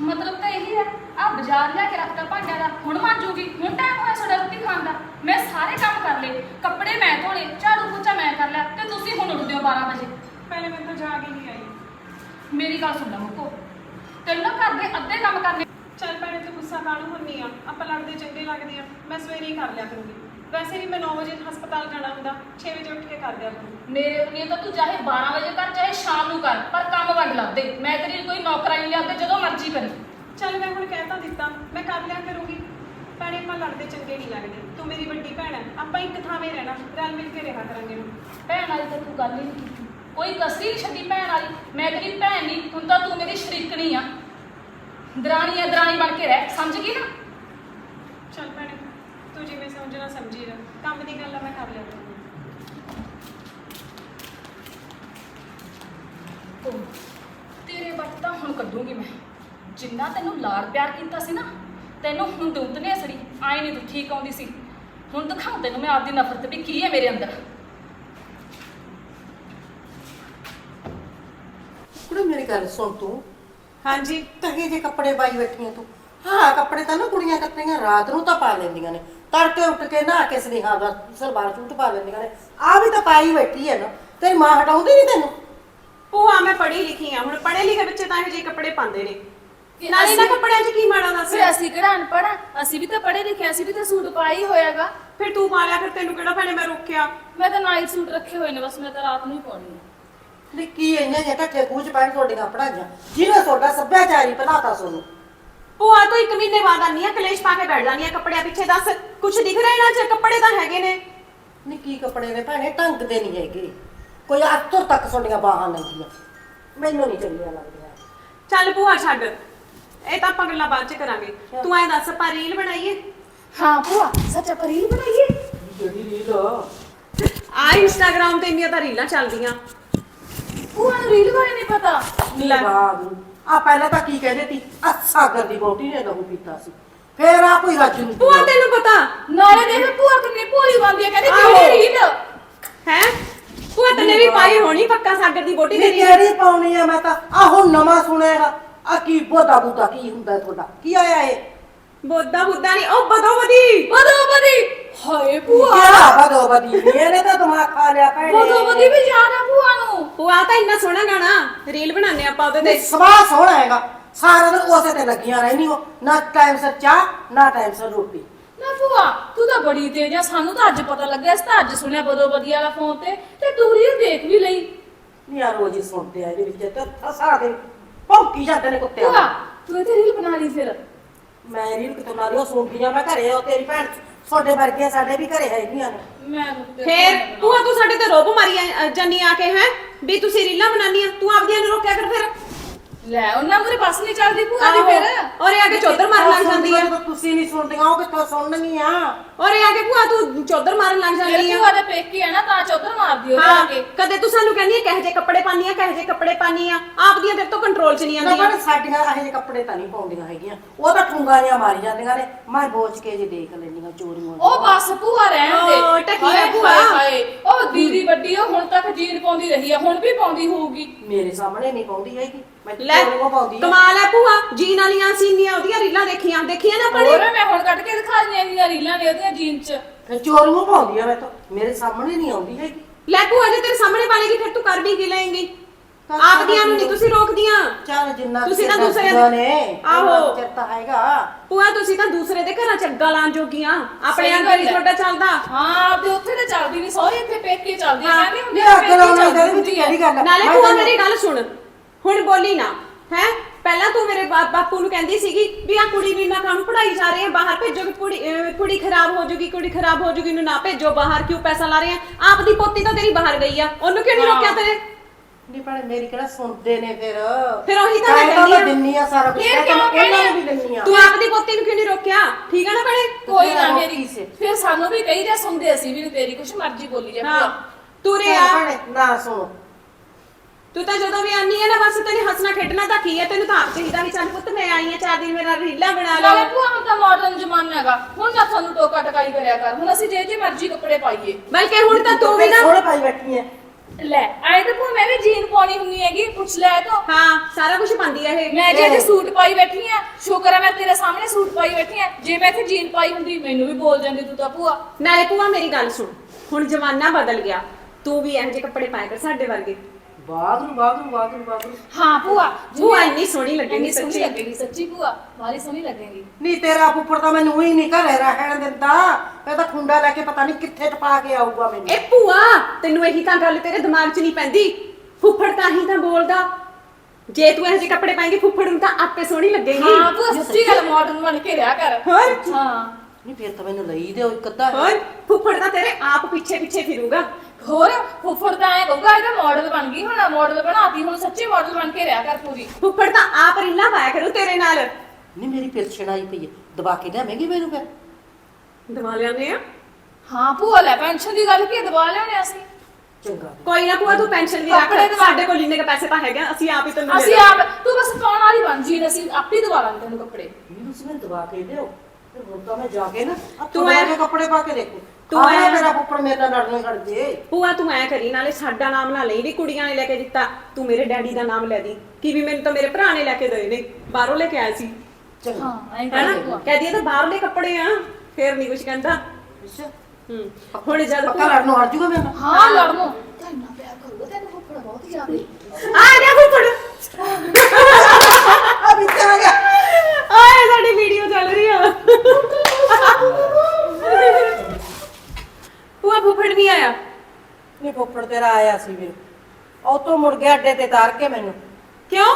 ਮਤਲਬ ਤਾਂ ਇਹੀ ਹੈ ਆ ਬਾਜ਼ਾਰ ਲਿਆ ਕੇ ਰੱਖਤਾ ਭਾਂਡਿਆਂ ਦਾ ਹੁਣ ਮਾਂਜੂਗੀ ਹੁਣ ਟਾਈਮ ਹੋਇਆ ਸਾਡਾ ਰੋਟੀ ਖਾਣ ਦਾ। ਮੈਂ ਸਾਰੇ ਕੰਮ ਕਰ ਲਏ ਕੱਪੜੇ ਮੈਂ ਧੋਲੇ ਝਾੜੂ ਪੋਚਾ ਮੈਂ ਕਰ ਲਿਆ ਤੇ ਤੁਸੀਂ ਹੁਣ ਉੱਠਦੇ ਹੋ 12 ਵਜੇ। ਭੈਣੇ ਮੈਨੂੰ ਤਾਂ ਜਾਗ ਹੀ ਨਹੀਂ ਆਈ। ਮੇਰੀ ਗੱਲ ਸੁਣ ਲੈ ਮੁੱਕੋ। ਤੈਨੂੰ ਨਾ ਘਰ ਦੇ ਅੱਧੇ ਕੰਮ ਕਰਨੇ ਚੱਲ ਭੈਣੇ ਤੂੰ ਗੁੱਸਾ ਕਾਹਨੂੰ ਹੁੰਨੀ ਆ? ਆਪਾਂ ਲੜਦੇ ਚੰਗੇ ਲੱਗਦੇ ਆ। ਮੈਂ ਸਵੇਰੇ ਹੀ ਕਰ ਲਿਆ ਕਰੂੰਗੀ। ਵੈਸੇ ਵੀ ਮੈਂ 9 ਵਜੇ ਹਸਪਤਾਲ ਜਾਣਾ ਹੁੰਦਾ 6 ਵਜੇ ਉੱਠ ਕੇ ਕਰ ਦਿਆ ਕਰੂੰਗੀ ਮੇਰੇ ਲਈ ਤਾਂ ਤੂੰ ਚਾਹੇ 12 ਵਜੇ ਕਰ ਚਾਹੇ ਸ਼ਾਮ ਨੂੰ ਕਰ ਪਰ ਕੰਮ ਵੰਡ ਲੱਦੇ ਮੈਂ ਤੇਰੀ ਕੋਈ ਨੌਕਰਾਨੀ ਨਹੀਂ ਲਿਆਉਂਦੇ ਜਦੋਂ ਮਰਜ਼ੀ ਕਰੀ। ਚੱਲ ਮੈਂ ਹੁਣ ਕਹਿ ਤਾਂ ਦਿੱਤਾ ਮੈਂ ਕਰ ਲਿਆ ਕਰੂੰਗੀ। ਭੈਣੇ ਆਪਾਂ ਲੜਦੇ ਚੰਗੇ ਨਹੀਂ ਲੱਗਦੇ। ਤੂੰ ਮੇਰੀ ਵੱਡੀ ਭੈਣ ਹੈ ਆਪਾਂ ਇੱਕ ਥਾਵੇਂ ਰਹਿਣਾ ਰਲ ਮਿਲ ਕੇ ਰਿਹਾ ਕਰਾਂਗੇ ਹੁਣ। ਭੈਣ ਵਾਲੀ ਤਾਂ ਤੂੰ ਗੱਲ ਹੀ ਨਹੀਂ ਕੀਤੀ। ਕੋਈ ਕਸਰੀ ਨਹੀਂ ਛੱਡੀ ਭੈਣ ਵਾਲੀ। ਮੈਂ ਤੇਰੀ ਭੈਣ ਨਹੀਂ ਹੁਣ ਤਾਂ ਤੂੰ ਮੇਰੀ ਸ਼ਰੀਕਣੀ ਆ। ਦਰਾਣੀ ਆ ਦਰਾਣੀ ਬਣ ਕੇ ਰਹਿ। ਸਮਝ ਗਈ ਨਾ? ਚੱਲ ਭੈਣੇ ਜਿਵੇਂ ਸਮਝਣਾ ਸਮਝੀ ਜਾ ਕੰਮ ਦੀ ਗੱਲ ਆ ਮੈਂ ਕਰ ਲਿਆ ਕਰੂੰਗੀ ਤੇਰੇ ਵੱਟ ਤਾਂ ਹੁਣ ਕੱਢੂੰਗੀ ਮੈਂ। ਜਿੰਨਾ ਤੈਨੂੰ ਲਾੜ ਪਿਆਰ ਕੀਤਾ ਸੀ ਨਾ ਤੈਨੂੰ ਹੁਣ ਦੁੱਧ ਨੇ ਅਸੜੀ ਆਈ ਨਹੀਂ ਤੂੰ ਠੀਕ ਆਉਂਦੀ ਸੀ। ਹੁਣ ਦਿਖਾਉਂ ਤੈਨੂੰ ਮੈਂ ਆਪਦੀ ਨਫ਼ਰਤ ਵੀ ਕੀ ਹੈ ਮੇਰੇ ਅੰਦਰ। ਕੁੜੇ ਮੇਰੀ ਗੱਲ ਸੁਣ ਤੂੰ। ਹਾਂਜੀ। ਕਹੇ ਜੇ ਕੱਪੜੇ ਪਾਈ ਬੈਠੀ ਆਂ ਤੂੰ। ਹਾਂ ਕੱਪੜੇ ਤਾਂ ਨਾ ਕੁੜੀਆਂ ਕੱਪੜੀਆਂ ਰਾਤ ਨੂੰ ਤਾਂ ਪਾ ਲੈਂਦੀਆਂ ਨੇ। ਤੜਕੇ ਉੱਠ ਕੇ ਨਹਾ ਕੇ ਸਨੇਹਾ ਦਾ ਸਲਵਾਰ ਸੂਟ ਪਾ ਲੈਂਦੀਆਂ ਨੇ। ਆ ਵੀ ਤਾਂ ਪਾਈ ਬੈਠੀ ਹੈ ਨਾ। ਤੇਰੀ ਮਾਂ ਹਟਾਉਂਦੀ ਨਹੀਂ ਤੈਨੂੰ? ਭੂਆ ਮੈਂ ਪੜ੍ਹੀ ਲਿਖੀ ਆ। ਹੁਣ ਪੜ੍ਹੇ ਲਿਖੇ ਬੱਚੇ ਤਾਂ ਇਹੋ ਜਿਹੇ ਕੱਪੜੇ ਪਾਉਂਦੇ ਨੇ। ਨਾਲੇ ਇਹਨਾਂ ਕੱਪੜਿਆਂ 'ਚ ਕੀ ਮਾੜਾ ਦੱਸ? ਫਿਰ ਅਸੀਂ ਕਿਹੜਾ ਅਨਪੜ੍ਹ ਆ? ਅਸੀਂ ਵੀ ਤਾਂ ਪੜ੍ਹੇ ਲਿਖੇ ਅਸੀਂ ਵੀ ਤਾਂ ਸੂਟ ਪਾਈ ਹੋਇਆਗਾ ਫਿਰ ਤੂੰ ਪਾ ਲਿਆ ਫਿਰ ਤੈਨੂੰ ਕਿਹੜਾ ਭੈਣੇ ਮੈਂ ਰੋਕਿਆ? ਮੈਂ ਤਾਂ ਨਾਈਟ ਸੂਟ ਰੱਖੇ ਹੋਏ ਨੇ ਬਸ ਮੈਂ ਤਾਂ ਰਾਤ ਨੂੰ ਹੀ ਪਾਉਣੀ ਆ। ਨੀ ਕੀ ਇੰਨੇ ਜੇ ਟੱਠੇ ਕੂਚ ਪੈਣ ਤੁਹਾਡੀਆਂ ਪੜਾਈਆਂ ਜਿਹਨੇ ਤੁਹਾਡਾ ਸੱਭਿਆਚਾਰੀ ਪੜਾਤਾ ਸੋਨੂੰ। ਭੂਆ ਤੂੰ ਇੱਕ ਮਹੀਨੇ ਬਾਅਦ ਆਨੀ ਆ ਕਲੇਸ਼ ਪਾ ਕੇ ਬੈਠ ਜਾਨੀ ਆ ਕੱਪੜਿਆਂ ਪਿੱਛੇ ਦੱਸ ਕੁਝ ਦਿਖ ਰਿਹਾ ਇਹਨਾਂ 'ਚ? ਕੱਪੜੇ ਤਾਂ ਹੈਗੇ ਨੇ। ਨੀ ਕੀ ਕੱਪੜੇ ਨੇ ਭੈਣੇ? ਢੰਗ ਦੇ ਨਹੀਂ ਹੈਗੇ। ਕੋਈ ਅੱਤਰ ਤੱਕ ਤੁਹਾਡੀਆਂ ਬਾਹਾਂ ਨੰਗੀਆਂ ਮੈਨੂੰ ਨਹੀਂ ਚੰਗੀਆਂ ਲੱਗਦੀਆਂ। ਚੱਲ ਭੂਆ ਛੱਡ। ਇਹ ਤਾਂ ਆਪਾਂ ਗੱਲਾਂ ਬਾਅਦ 'ਚ ਕਰਾਂਗੇ। ਤੂੰ ਐਂ ਦੱਸ ਆਪਾਂ ਰੀਲ ਬਣਾਈਏ? ਹਾਂ ਭੂਆ ਸੱਚਾ ਪਰੀਲ ਬਣਾਈਏ? ਜਿਹੜੀ ਰੀਲ? ਆ ਇੰਸਟਾਗ੍ਰਾਮ ਤੇ ਇੰਨੀਆਂ ਤਾਂ ਰੀਲਾਂ ਚੱਲਦੀਆਂ। ਭੂਆ ਨੂੰ ਰੀਲ ਬਾਰੇ ਨਹੀਂ ਪਤਾ। ਲੈ। ਬਾਬੂ ਆ ਪਹਿਲਾਂ ਤਾਂ ਕੀ ਕਹਿੰਦੇ ਸੀ? ਆ ਸਾਗਰ ਦੀ ਬੋਟੀ ਨੇ ਲਹੂ ਪੀਤਾ ਸੀ। ਫੇਰ ਆ ਕੋਈ ਰਾਜੂ ਨੂੰ ਭੂਆ ਤੈਨੂੰ ਪਤਾ ਨਾਲੇ ਦੇਖ ਭੂਆ ਕਿੰਨੀ ਭੋਲੀ ਬੰਦੀ ਆ ਕਹਿੰਦੀ। ਕਿਹੜੀ ਰੀਲ ਹੈ? ਭੂਆ ਤੈਨੇ ਵੀ ਪਾਈ ਹੋਣੀ ਪੱਕਾ ਸਾਗਰ ਦੀ ਬੋਟੀ ਤੇਰੀ। ਕਿਹੜੀ ਪਾਉਣੀ ਆ ਮੈਂ ਤਾਂ? ਆ ਹੁਣ ਨਵਾਂ ਸੁਣਿਆਗਾ ਆ ਕੀ ਬੋਦਾ ਬੂਦਾ ਕੀ ਹੁੰਦਾ ਤੁਹਾਡਾ? ਕੀ ਆਇਆ ਇਹ? ਬੋਦਾ ਬੁੱਦਾ ਨਹੀਂ ਉਹ ਬਦੋ ਬਦੀ ਬਦੋ ਬਦੀ ਹਾਏ ਭੂਆ। ਕਿਹੜਾ ਬਦੋ ਬਦੀ ਇਹਨੇ ਤਾਂ ਦਿਮਾਗ ਖਾ ਲਿਆ ਭੈਣੇ। ਬਦੋ ਬਦੀ ਵੀ ਯਾਦ ਆ ਭੂਆ ਨੂੰ। ਭੂਆ ਤਾਂ ਇੰਨਾ ਸੋਹਣਾ ਗਾਣਾ ਰੀਲ ਬਣਾਉਂਦੇ ਆਪਾਂ ਉਹਦੇ ਤੇ। ਤੇ ਸਵਾਹ ਸੋਹਣਾ ਹੈਗਾ। ਸਾਰਾ ਦਿਨ ਉਸੇ ਤੇ ਲੱਗੀਆਂ ਰਹਿਣੀ ਹੋ ਨਾ ਟਾਈਮ ਸਿਰ ਚਾਹ ਨਾ ਟਾਈਮ ਸਿਰ ਰੋਟੀ। ਨਾ ਭੂਆ ਤੂੰ ਤਾਂ ਬੜੀ ਤੇਜ਼ ਆ। ਸਾਨੂੰ ਤਾਂ ਅੱਜ ਪਤਾ ਲੱਗਿਆ ਸੀ ਤਾਂ ਅੱਜ ਸੁਣਿਆ ਬਦੋ ਬਦੀ ਵਾਲਾ ਫੋਨ ਤੇ। ਤੇ ਤੂੰ ਰੀਲ ਦੇਖ ਵੀ ਲਈ। ਨਹੀਂ ਆ ਰੋਜ਼ ਹੀ ਸੁਣਦੇ ਆ ਇਹਦੇ ਵਿੱਚ। ਤੇ ਫਸਾ ਦੇ ਭੌਂਕੀ ਜਾਂਦੇ ਨੇ ਕੁੱਤੇ ਭੂਆ ਤੂੰ ਇਹ ਰੀਲ ਬਣਾ ਲਈ ਫਿਰ। ਮੈਂ ਰੀਲ ਕਿਤੋਂ ਲਾ ਲਿਓ ਸੁਣਦੀਆਂ ਮੈਂ ਘਰੇ ਉਹ ਤੇਰੀ ਭੈਣ ਤੁਹਾਡੇ ਵਰਗੀਆਂ ਸਾਡੇ ਵੀ ਘਰੇ ਹੈਗੀਆਂ ਨੇ। ਮੈਂ ਫੇਰ ਭੂਆ ਤੂੰ ਸਾਡੇ ਤੇ ਰੋਬ ਮਾਰੀ ਆ- ਜਾਨੀ ਆ ਕੇ ਹੈ? ਵੀ ਤੁਸੀਂ ਰੀਲਾਂ ਬਣਾਉਣੀਆਂ ਤੂੰ ਆਪਦੀਆਂ ਨੂੰ ਰੋਕਿਆ ਕਰ ਫਿਰ। ਲੈ ਉਹਨਾਂ ਮੂਰੇ ਬੱਸ ਨਹੀਂ ਚੱਲਦੀ ਭੂਆ ਦੀ ਫਿਰ। ਔਰ ਇਹ ਆ ਕੇ ਚੌਧਰ ਮਾਰਨ ਲੱਗ ਜਾਂਦੀ ਆ। ਤੁਸੀਂ ਨਹੀਂ ਸੁਣਦੀਆਂ ਉਹ ਕਿੱਥੋਂ ਸੁਣਨਗੀਆਂ? ਔਰ ਇਹ ਆ ਕੇ ਭੂਆ ਤੂੰ ਚੌਧਰ ਮਾਰਨ ਲੱਗ ਜਾਂਦੀ ਆ। ਭੂਆ ਦੇ ਪੇਕੀ ਆ ਨਾ ਤਾਂ ਚੌਧਰ ਮਾਰਦੀ ਉਹ ਹਾਂ ਕੇ ਕਦੇ ਤੂੰ ਸਾਨੂੰ ਕਹਿੰਦੀ ਆ ਕਹੇ ਜੇ ਕੱਪੜੇ ਪਾਨੀ ਆ ਕਹੇ ਜੇ ਕੱਪੜੇ ਪਾਨੀ ਆ? ਆਪਦੀਆਂ ਤੇਰੇ ਤੋਂ ਕੰਟਰੋਲ 'ਚ ਨਹੀਂ ਆਉਂਦੀਆਂ। ਪਰ ਸਾਡੀਆਂ ਇਹੋ ਜਿਹੇ ਕੱਪੜੇ ਤਾਂ ਨਹੀਂ ਪਾਉਂਦੀਆਂ ਹੈਗੀਆਂ। ਉਹ ਤਾਂ ਠੁੰਗਾਂ ਮਾਰੀ ਜਾਂਦੀਆਂ ਨੇ। ਮੈਂ ਬੋਚ ਕੇ ਜੇ ਦੇਖ ਲੈਂਦੀਆਂ ਚੋਰੀਆਂ ਉਹ ਬੱਸ ਭੂਆ ਰਹਿਣ ਦੇ। ਓ, ਆ ਹਾਏ, ਭੂਆ। ਹਾਏ, ਹਾਏ। ਉਹ ਦੀਦੀ ਵੱਡੀ ਉਹ ਹੁਣ ਤੱਕ ਜੀਨ ਪਾਉਂਦੀ ਰਹੀ ਆ ਹੁਣ ਵੀ ਪਾਉਂਦੀ ਹੋਊਗੀ। ਮੇਰੇ ਸਾਹਮਣੇ ਨਹੀਂ ਪਾਉਂਦੀ ਹੈਗੀ। ਮੈਂ ਲੈ ਪਾਉਂਦੀ ਆ। ਕਮਾਲ ਹੈ ਭੂਆ ਜੀਨ ਵਾਲੀਆਂ ਸੀਨੀਆਂ ਉਹਦੀਆਂ ਰੀਲਾਂ ਦੇਖੀਆਂ ਦੇਖੀਆਂ ਨਾ ਹੋਰ ਪੜੇ ਮੈਂ ਹੁਣ ਕੱਢ ਕੇ ਦਿਖਾ ਦਿੰਦੀ ਇਹਦੀਆਂ ਰੀਲਾਂ ਨੇ ਉਹਦੀਆਂ ਜੀਨ 'ਚ। ਫਿਰ ਚੋਰੀਆਂ ਪਾਉਂਦੀ ਆ ਮੈਂ ਤਾਂ ਮੇਰੇ ਸਾਹਮਣੇ ਨਹੀਂ ਆਉਂਦੀ ਹੈਗੀ। ਲੈ ਭੂਆ ਜੇ ਤੇਰੇ ਸਾਹਮਣੇ ਪਾਲੇਗੀ ਫਿਰ ਤੂੰ ਕਰ ਵੀ ਕੀ ਲਏਂਗੀ? ਆਪਦੀਆਂ ਨੂੰ ਨਹੀਂ ਤੁਸੀਂ ਰੋਕਦੀਆਂ। ਚੱਲ ਜਿੰਨਾ ਤੁਸੀਂ ਤਾਂ ਦੂਸਰੇ ਦੇ- ਨੇ ਆਹੋ। ਚਿੱਤਾ ਹੈਗਾ। ਭੂਆ ਤੁਸੀਂ ਤਾਂ ਦੂਸਰੇ ਦੇ ਘਰਾਂ ਚ ਅੱਗਾ ਲਾਣ ਜੋਗੀਆਂ। ਆਪਣੇ ਸਹੀ ਅੰਦਰ ਹੀ ਗੱਲ ਹੈ। ਤੁਹਾਡਾ ਚੱਲਦਾ। ਹਾਂ ਆਪਦੇ ਉੱਥੇ ਤੇ ਚੱਲਦੀ ਨਹੀਂ ਸਹੁਰੇ ਇੱਥੇ ਪੇਕੇ ਚੱਲਦੀ ਆ। ਹਾਂ, ਕਹਿੰਦੇ ਹੁੰਦੇ ਲਿਆ ਪੇਕੇ ਕਰਾਉਣਾ ਚੱਲਦੀ ਇਹਦੇ ਵਿੱਚ ਹੁੰਦੀ ਕਿਹੜੀ ਗੱਲ ਆ? ਨਾਲੇ ਮੈਂ ਭੂਆ ਤੈਨੂੰ- ਮੇਰੀ ਗੱਲ ਸੁਣ। ਹੁਣ ਬੋਲੀ ਨਾ ਹੈ? ਪਹਿਲਾਂ ਤੂੰ ਮੇਰੇ ਬਾ- ਬਾਪੂ ਨੂੰ ਕਹਿੰਦੀ ਸੀਗੀ ਵੀ ਆ ਕੁੜੀ ਵੀ ਨਾ ਕਾਹਨੂੰ ਪੜਾਈ ਜਾ ਰਹੇ ਆ ਬਾਹਰ ਭੇਜੋਗੇ ਕੁੜੀ ਅਹ ਕੁੜੀ ਖਰਾਬ ਹੋ ਜੂਗੀ ਕੁੜੀ ਖਰਾਬ ਹੋ ਜੂਗੀ ਇਹਨੂੰ ਨਾ ਭੇਜੋ ਬਾਹਰ ਕਿਉਂ ਪੈਸਾ ਲਾ ਰਹੇ ਆ ਆਪ ਦੀ ਪੋਤੀ ਤਾਂ ਤੇਰੀ ਬਾਹਰ ਗਈ ਆ ਉਹਨੂੰ ਕਿਉਂ ਨਹੀਂ ਰੋਕਿਆ ਤੇਰੇ? ਨਹੀਂ ਭੈਣੇ ਮੇਰੀ ਕਿਹੜਾ ਸੁਣਦੇ ਨੇ ਫਿਰ? ਫਿਰ ਉਹੀ ਤਾਂ ਮੈਂ ਕਹਿ ਕਹਿੰਦੀ ਆ। ਦਿੰਨੀ ਆ ਸਾਰਾ ਕੁਝ ਫਿਰ ਕਿਉਂ ਕਹਿਣੀ ਨੂੰ ਵੀ ਦਿੰਨੀ ਆ। ਤੂੰ ਆਪ ਦੀ ਪੋਤੀ ਨੂੰ ਕਿਉਂ ਨਹੀਂ ਰੋਕਿਆ? ਠੀਕ ਆ ਨਾ ਭੈਣੇ? ਕੋਈ ਨਾ ਤੇਰਾ ਮੇਰੀ? ਫਿਰ ਸਾਨੂੰ ਵੀ ਕਹੀ ਜਾ ਸੁਣਦੇ ਅਸੀਂ ਵੀ ਤੇਰੀ ਕੁਛ ਮਰਜ਼ੀ ਬੋਲੀ ਜਾ ਹਾਂ। ਭੂਆ ਤੂੰ ਰੇ ਚੱਲ ਆ। ਭੈਣੇ ਨਾ ਸੁਣੋ। ਤੂੰ ਤਾਂ ਜਦੋਂ ਵੀ ਆਨੀ ਹੈ ਨਾ ਬਸ ਤੈਨੂੰ ਹੱਸਣਾ ਖੇਡਣਾ ਤਾਂ ਕੀ ਹੈ ਤੈਨੂੰ ਤਾਂ ਆਪ ਚਾਹੀਦਾ ਵੀ ਚੱਲ ਪੁੱਤ ਮੈਂ ਆਈ ਆ ਚਾਰ ਦਿਨ ਮੇਰਾ ਰੀਲਾਂ ਬਣਾ ਨਾਲੇ ਲਓ ਭੂਆ ਹੁਣ ਤਾਂ ਮਾਡਰਨ ਜ਼ਮਾਨਾ ਹੈਗਾ। ਹੁਣ ਨਾ ਤੁਹਾਨੂੰ ਟੋਕਾ ਟਕਾਈ ਕਰਿਆ ਕਰ। ਹੁਣ ਅਸੀਂ ਜੇ ਜੇ ਮਰਜ਼ੀ ਕੱਪੜੇ ਪਾਈਏ। ਬਲਕਿ ਹੁਣ ਤਾਂ ਤੂੰ ਵੀ ਨਾ ਸੋਹਣੇ ਪਾਈ ਬੈਠੀ ਐ ਲੈ ਆਏ ਤਾਂ ਭੂਆ ਮੈਂ ਵੀ ਜੀਨ ਪਾਉਣੀ ਹੁੰਨੀ ਹੈਗੀ। ਪੁੱਛ ਲੈ ਤੋ। ਹਾਂ ਸਾਰਾ ਕੁਝ ਪਾਉਂਦੀ ਆ ਇਹ। ਮੈਂ ਜੇ ਤੇ ਸੂਟ ਪਾਈ ਬੈਠੀ ਆ ਸ਼ੁਕਰ ਹੈ ਮੈਂ ਤੇਰੇ ਸਾਹਮਣੇ ਸੂਟ ਪਾਈ ਬੈਠੀ ਆ। ਜੇ ਮੈਂ ਇੱਥੇ ਜੀਨ ਪਾਈ ਹੁੰਦੀ ਮੈਨੂੰ ਵੀ ਬੋਲ ਜਾਂਦੀ ਤੂੰ ਤਾਂ ਭੂਆ। ਨਾਲੇ ਭੂਆ ਮੇਰੀ ਗੱਲ ਸੁਣ। ਹੁਣ ਜ਼ਮਾਨਾ ਬਦਲ ਗਿਆ। ਤੂੰ ਵੀ ਇਹੋ ਜਿਹੇ ਕੱਪੜੇ ਪਾਇਆ ਕਰ ਸਾਡੇ ਵਰਗੇ। ਬਾਗਰੂ ਬਾਗਰੂ ਬਾਗਰੂ ਬਾਗਰੂ ਹਾਂ ਭੂਆ ਭੂਆ ਇੰਨੀ ਸੋਹਣੀ ਲੱਗੇਗੀ ਇੰਨੀ ਸੋਹਣੀ ਸੱਚੀ। ਲੱਗੇਗੀ ਸੱਚੀ ਭੂਆ ਬਾਲੀ ਸੋਹਣੀ ਲੱਗੇਗੀ। ਨਹੀਂ ਤੇਰਾ ਫੁੱਫੜ ਤਾਂ ਮੈਨੂੰ ਹੀ ਨਹੀਂ ਘਰੇ ਰਹਿਣ ਦਿੰਦਾ। ਇਹ ਤਾਂ ਖੁੰਡਾ ਲੈ ਕੇ ਪਤਾ ਨਹੀਂ ਕਿੱਥੇ ਟਪਾ ਕੇ ਆਊਗਾ ਮੈਨੂੰ। ਇਹ ਭੂਆ ਤੈਨੂੰ ਇਹੀ ਤਾਂ ਗੱਲ ਤੇਰੇ ਦਿਮਾਗ 'ਚ ਨਹੀਂ ਪੈਂਦੀ। ਫੁੱਫੜ ਤਾਂ ਹੀ ਤਾਂ ਬੋਲਦਾ। ਜੇ ਤੂੰ ਇਹੋ ਜਿਹੇ ਕੱਪੜੇ ਪਾਏਂਗੀ ਫੁੱਫੜ ਨੂੰ ਤਾਂ ਆਪੇ ਸੋਹਣੀ ਲੱਗੇਗੀ। ਹਾਂ ਭੂਆ ਸੱਚੀ ਗੱਲ ਮਾਡਰਨ ਬਣ ਕੇ ਰਿਹਾ ਕਰ। ਹੋਰ? ਹਾਂ। ਨਹੀਂ ਫਿਰ ਤਾਂ ਮੈਨੂੰ ਲਈ ਦਿਓ ਇੱਕ ਅੱਧਾ। ਹੋਰ? ਫੁੱਫੜ ਤਾਂ ਤੇਰੇ ਆਪ ਪਿੱਛੇ ਪਿੱਛੇ ਫਿਰੂਗਾ। ਹੋਰ ਫੁੱਫੜ ਤਾਂ ਐ ਕਹੂਗਾ ਇਹ ਤਾਂ ਮਾਡਲ ਬਣ ਗਈ ਹੁਣ ਮਾਡਲ ਬਣਾਤੀ ਹੁਣ ਸੱਚੀ ਮਾਡਲ ਬਣ ਕੇ ਰਿਹਾ ਕਰ ਪੂਰੀ। ਫੁੱਫੜ ਤਾਂ ਆਪ ਰੀਲਾਂ ਪਾਇਆ ਕਰੂ ਤੇਰੇ ਨਾਲ। ਨਹੀਂ ਮੇਰੀ ਪਿਲਛਣ ਆਈ ਪਈ ਹੈ। ਦਬਾ ਕੇ ਲਿਆਵੇਂਗੀ ਮੈਨੂੰ ਫਿਰ? ਦਵਾ ਲਿਆਉਂਦੇ ਆ? ਹਾਂ ਭੂਆ ਲੈ ਪੈਨਸ਼ਨ ਦੀ ਗੱਲ ਕੀ ਹੈ, ਦਬਾ ਲਿਆਉਣੇ ਅਸੀਂ? ਚੰਗਾ। ਕੋਈ ਨਾ ਭੂਆ ਤੂੰ ਪੈਨਸ਼ਨ ਵੀ ਰੱਖ। ਕੱਪੜੇ ਦਵਾ- ਸਾਡੇ ਕੋਲ ਇੰਨੇ ਕ ਪੈਸੇ ਤਾਂ ਹੈਗੇ ਆ, ਅਸੀਂ ਆਪ ਹੀ ਤੈਨੂੰ ਦੇ ਅਸੀਂ ਦਾਂਗੇ। ਆਪ ਤੂੰ ਬਸ ਪਾਉਣ ਵਾਲੀ ਬਣ ਜੀ ਅਸੀਂ ਆਪੇ ਦਵਾ ਲਾਂਗੇ ਤੈਨੂੰ ਕੱਪੜੇ। ਨਹੀਂ ਤੁਸੀਂ ਮੈਨੂੰ ਦਬਾ ਕੇ ਦਿਓ। ਤੇ ਹੁਣ ਤਾਂ ਮੈਂ ਜਾ ਕੇ ਨਾ ਤੂੰ ਤੂੰ ਐ- ਐ ਕੱਪੜੇ ਪਾ ਕੇ ਦੇਖੂ। ਤੂੰ ਤੂੰ ਐ- ਮੇਰਾ ਫੁੱਫੜ ਮੇਰੇ ਨਾਲ ਲੜਨ ਖੜ ਜੇ। ਭੂਆ ਤੂੰ ਐ ਕਰੀ ਨਾਲੇ ਸਾਡਾ ਨਾਮ ਨਾ ਲਈ ਵੀ ਕੁੜੀਆਂ ਨੇ ਲੈ ਕੇ ਦਿੱਤਾ। ਤੂੰ ਮੇਰੇ ਡੈਡੀ ਦਾ ਨਾਮ ਲੈ ਦੀ ਕਿ ਵੀ ਮੈਨੂੰ ਤਾਂ ਮੇਰੇ ਭਰਾ ਨੇ ਲੈ ਕੇ ਦਏ ਨੇ ਬਾਹਰੋਂ ਲੈ ਕੇ ਆਇਆ ਸੀ। ਚੰਗਾ। ਹਾਂ ਐਂ ਹੈਨਾ? ਕਰ ਭੂਆ। ਕਹਦੀ ਇਹ ਤਾਂ ਬਾਹਰਲੇ ਕੱਪੜੇ ਆ ਫੇਰ ਨਹੀਂ ਕੁਝ ਕਹਿੰਦਾ। ਅੱਛਾ। ਹੂੰ ਹੁਣ ਜਦ ਪੱਕਾ ਲੜਨੋਂ ਹਟ ਜੂਗਾ ਮੇਰੇ ਨਾਲ ਹਾਂ। ਲੜਨੋ ਤੈਨੂੰ ਪਿਆਰ ਕਰੂਗਾ ਤੈਨੂੰ ਫੁੱਫੜ ਬਹੁਤ ਜ਼ਿਆਦਾ। ਆ ਗਿਆ ਫੁੱਫੜ। ਆ ਵਿੱਚ ਆ ਗਿਆ। ਆਏ ਸਾਡੀ ਵੀਡੀਓ ਚੱਲ ਰਹੀ ਆ ਭੂਆ ਫੁੱਫੜ ਨਹੀਂ ਆਇਆ ਨਹੀਂ ਫੁੱਫੜ ਤੇਰਾ ਆਇਆ ਸੀ ਵੀਰ ਉਹ ਤੋਂ ਮੁੜ ਗਿਆ ਅੱਡੇ ਤੇ ਤਾਰ ਕੇ ਮੈਨੂੰ। ਕਿਉਂ?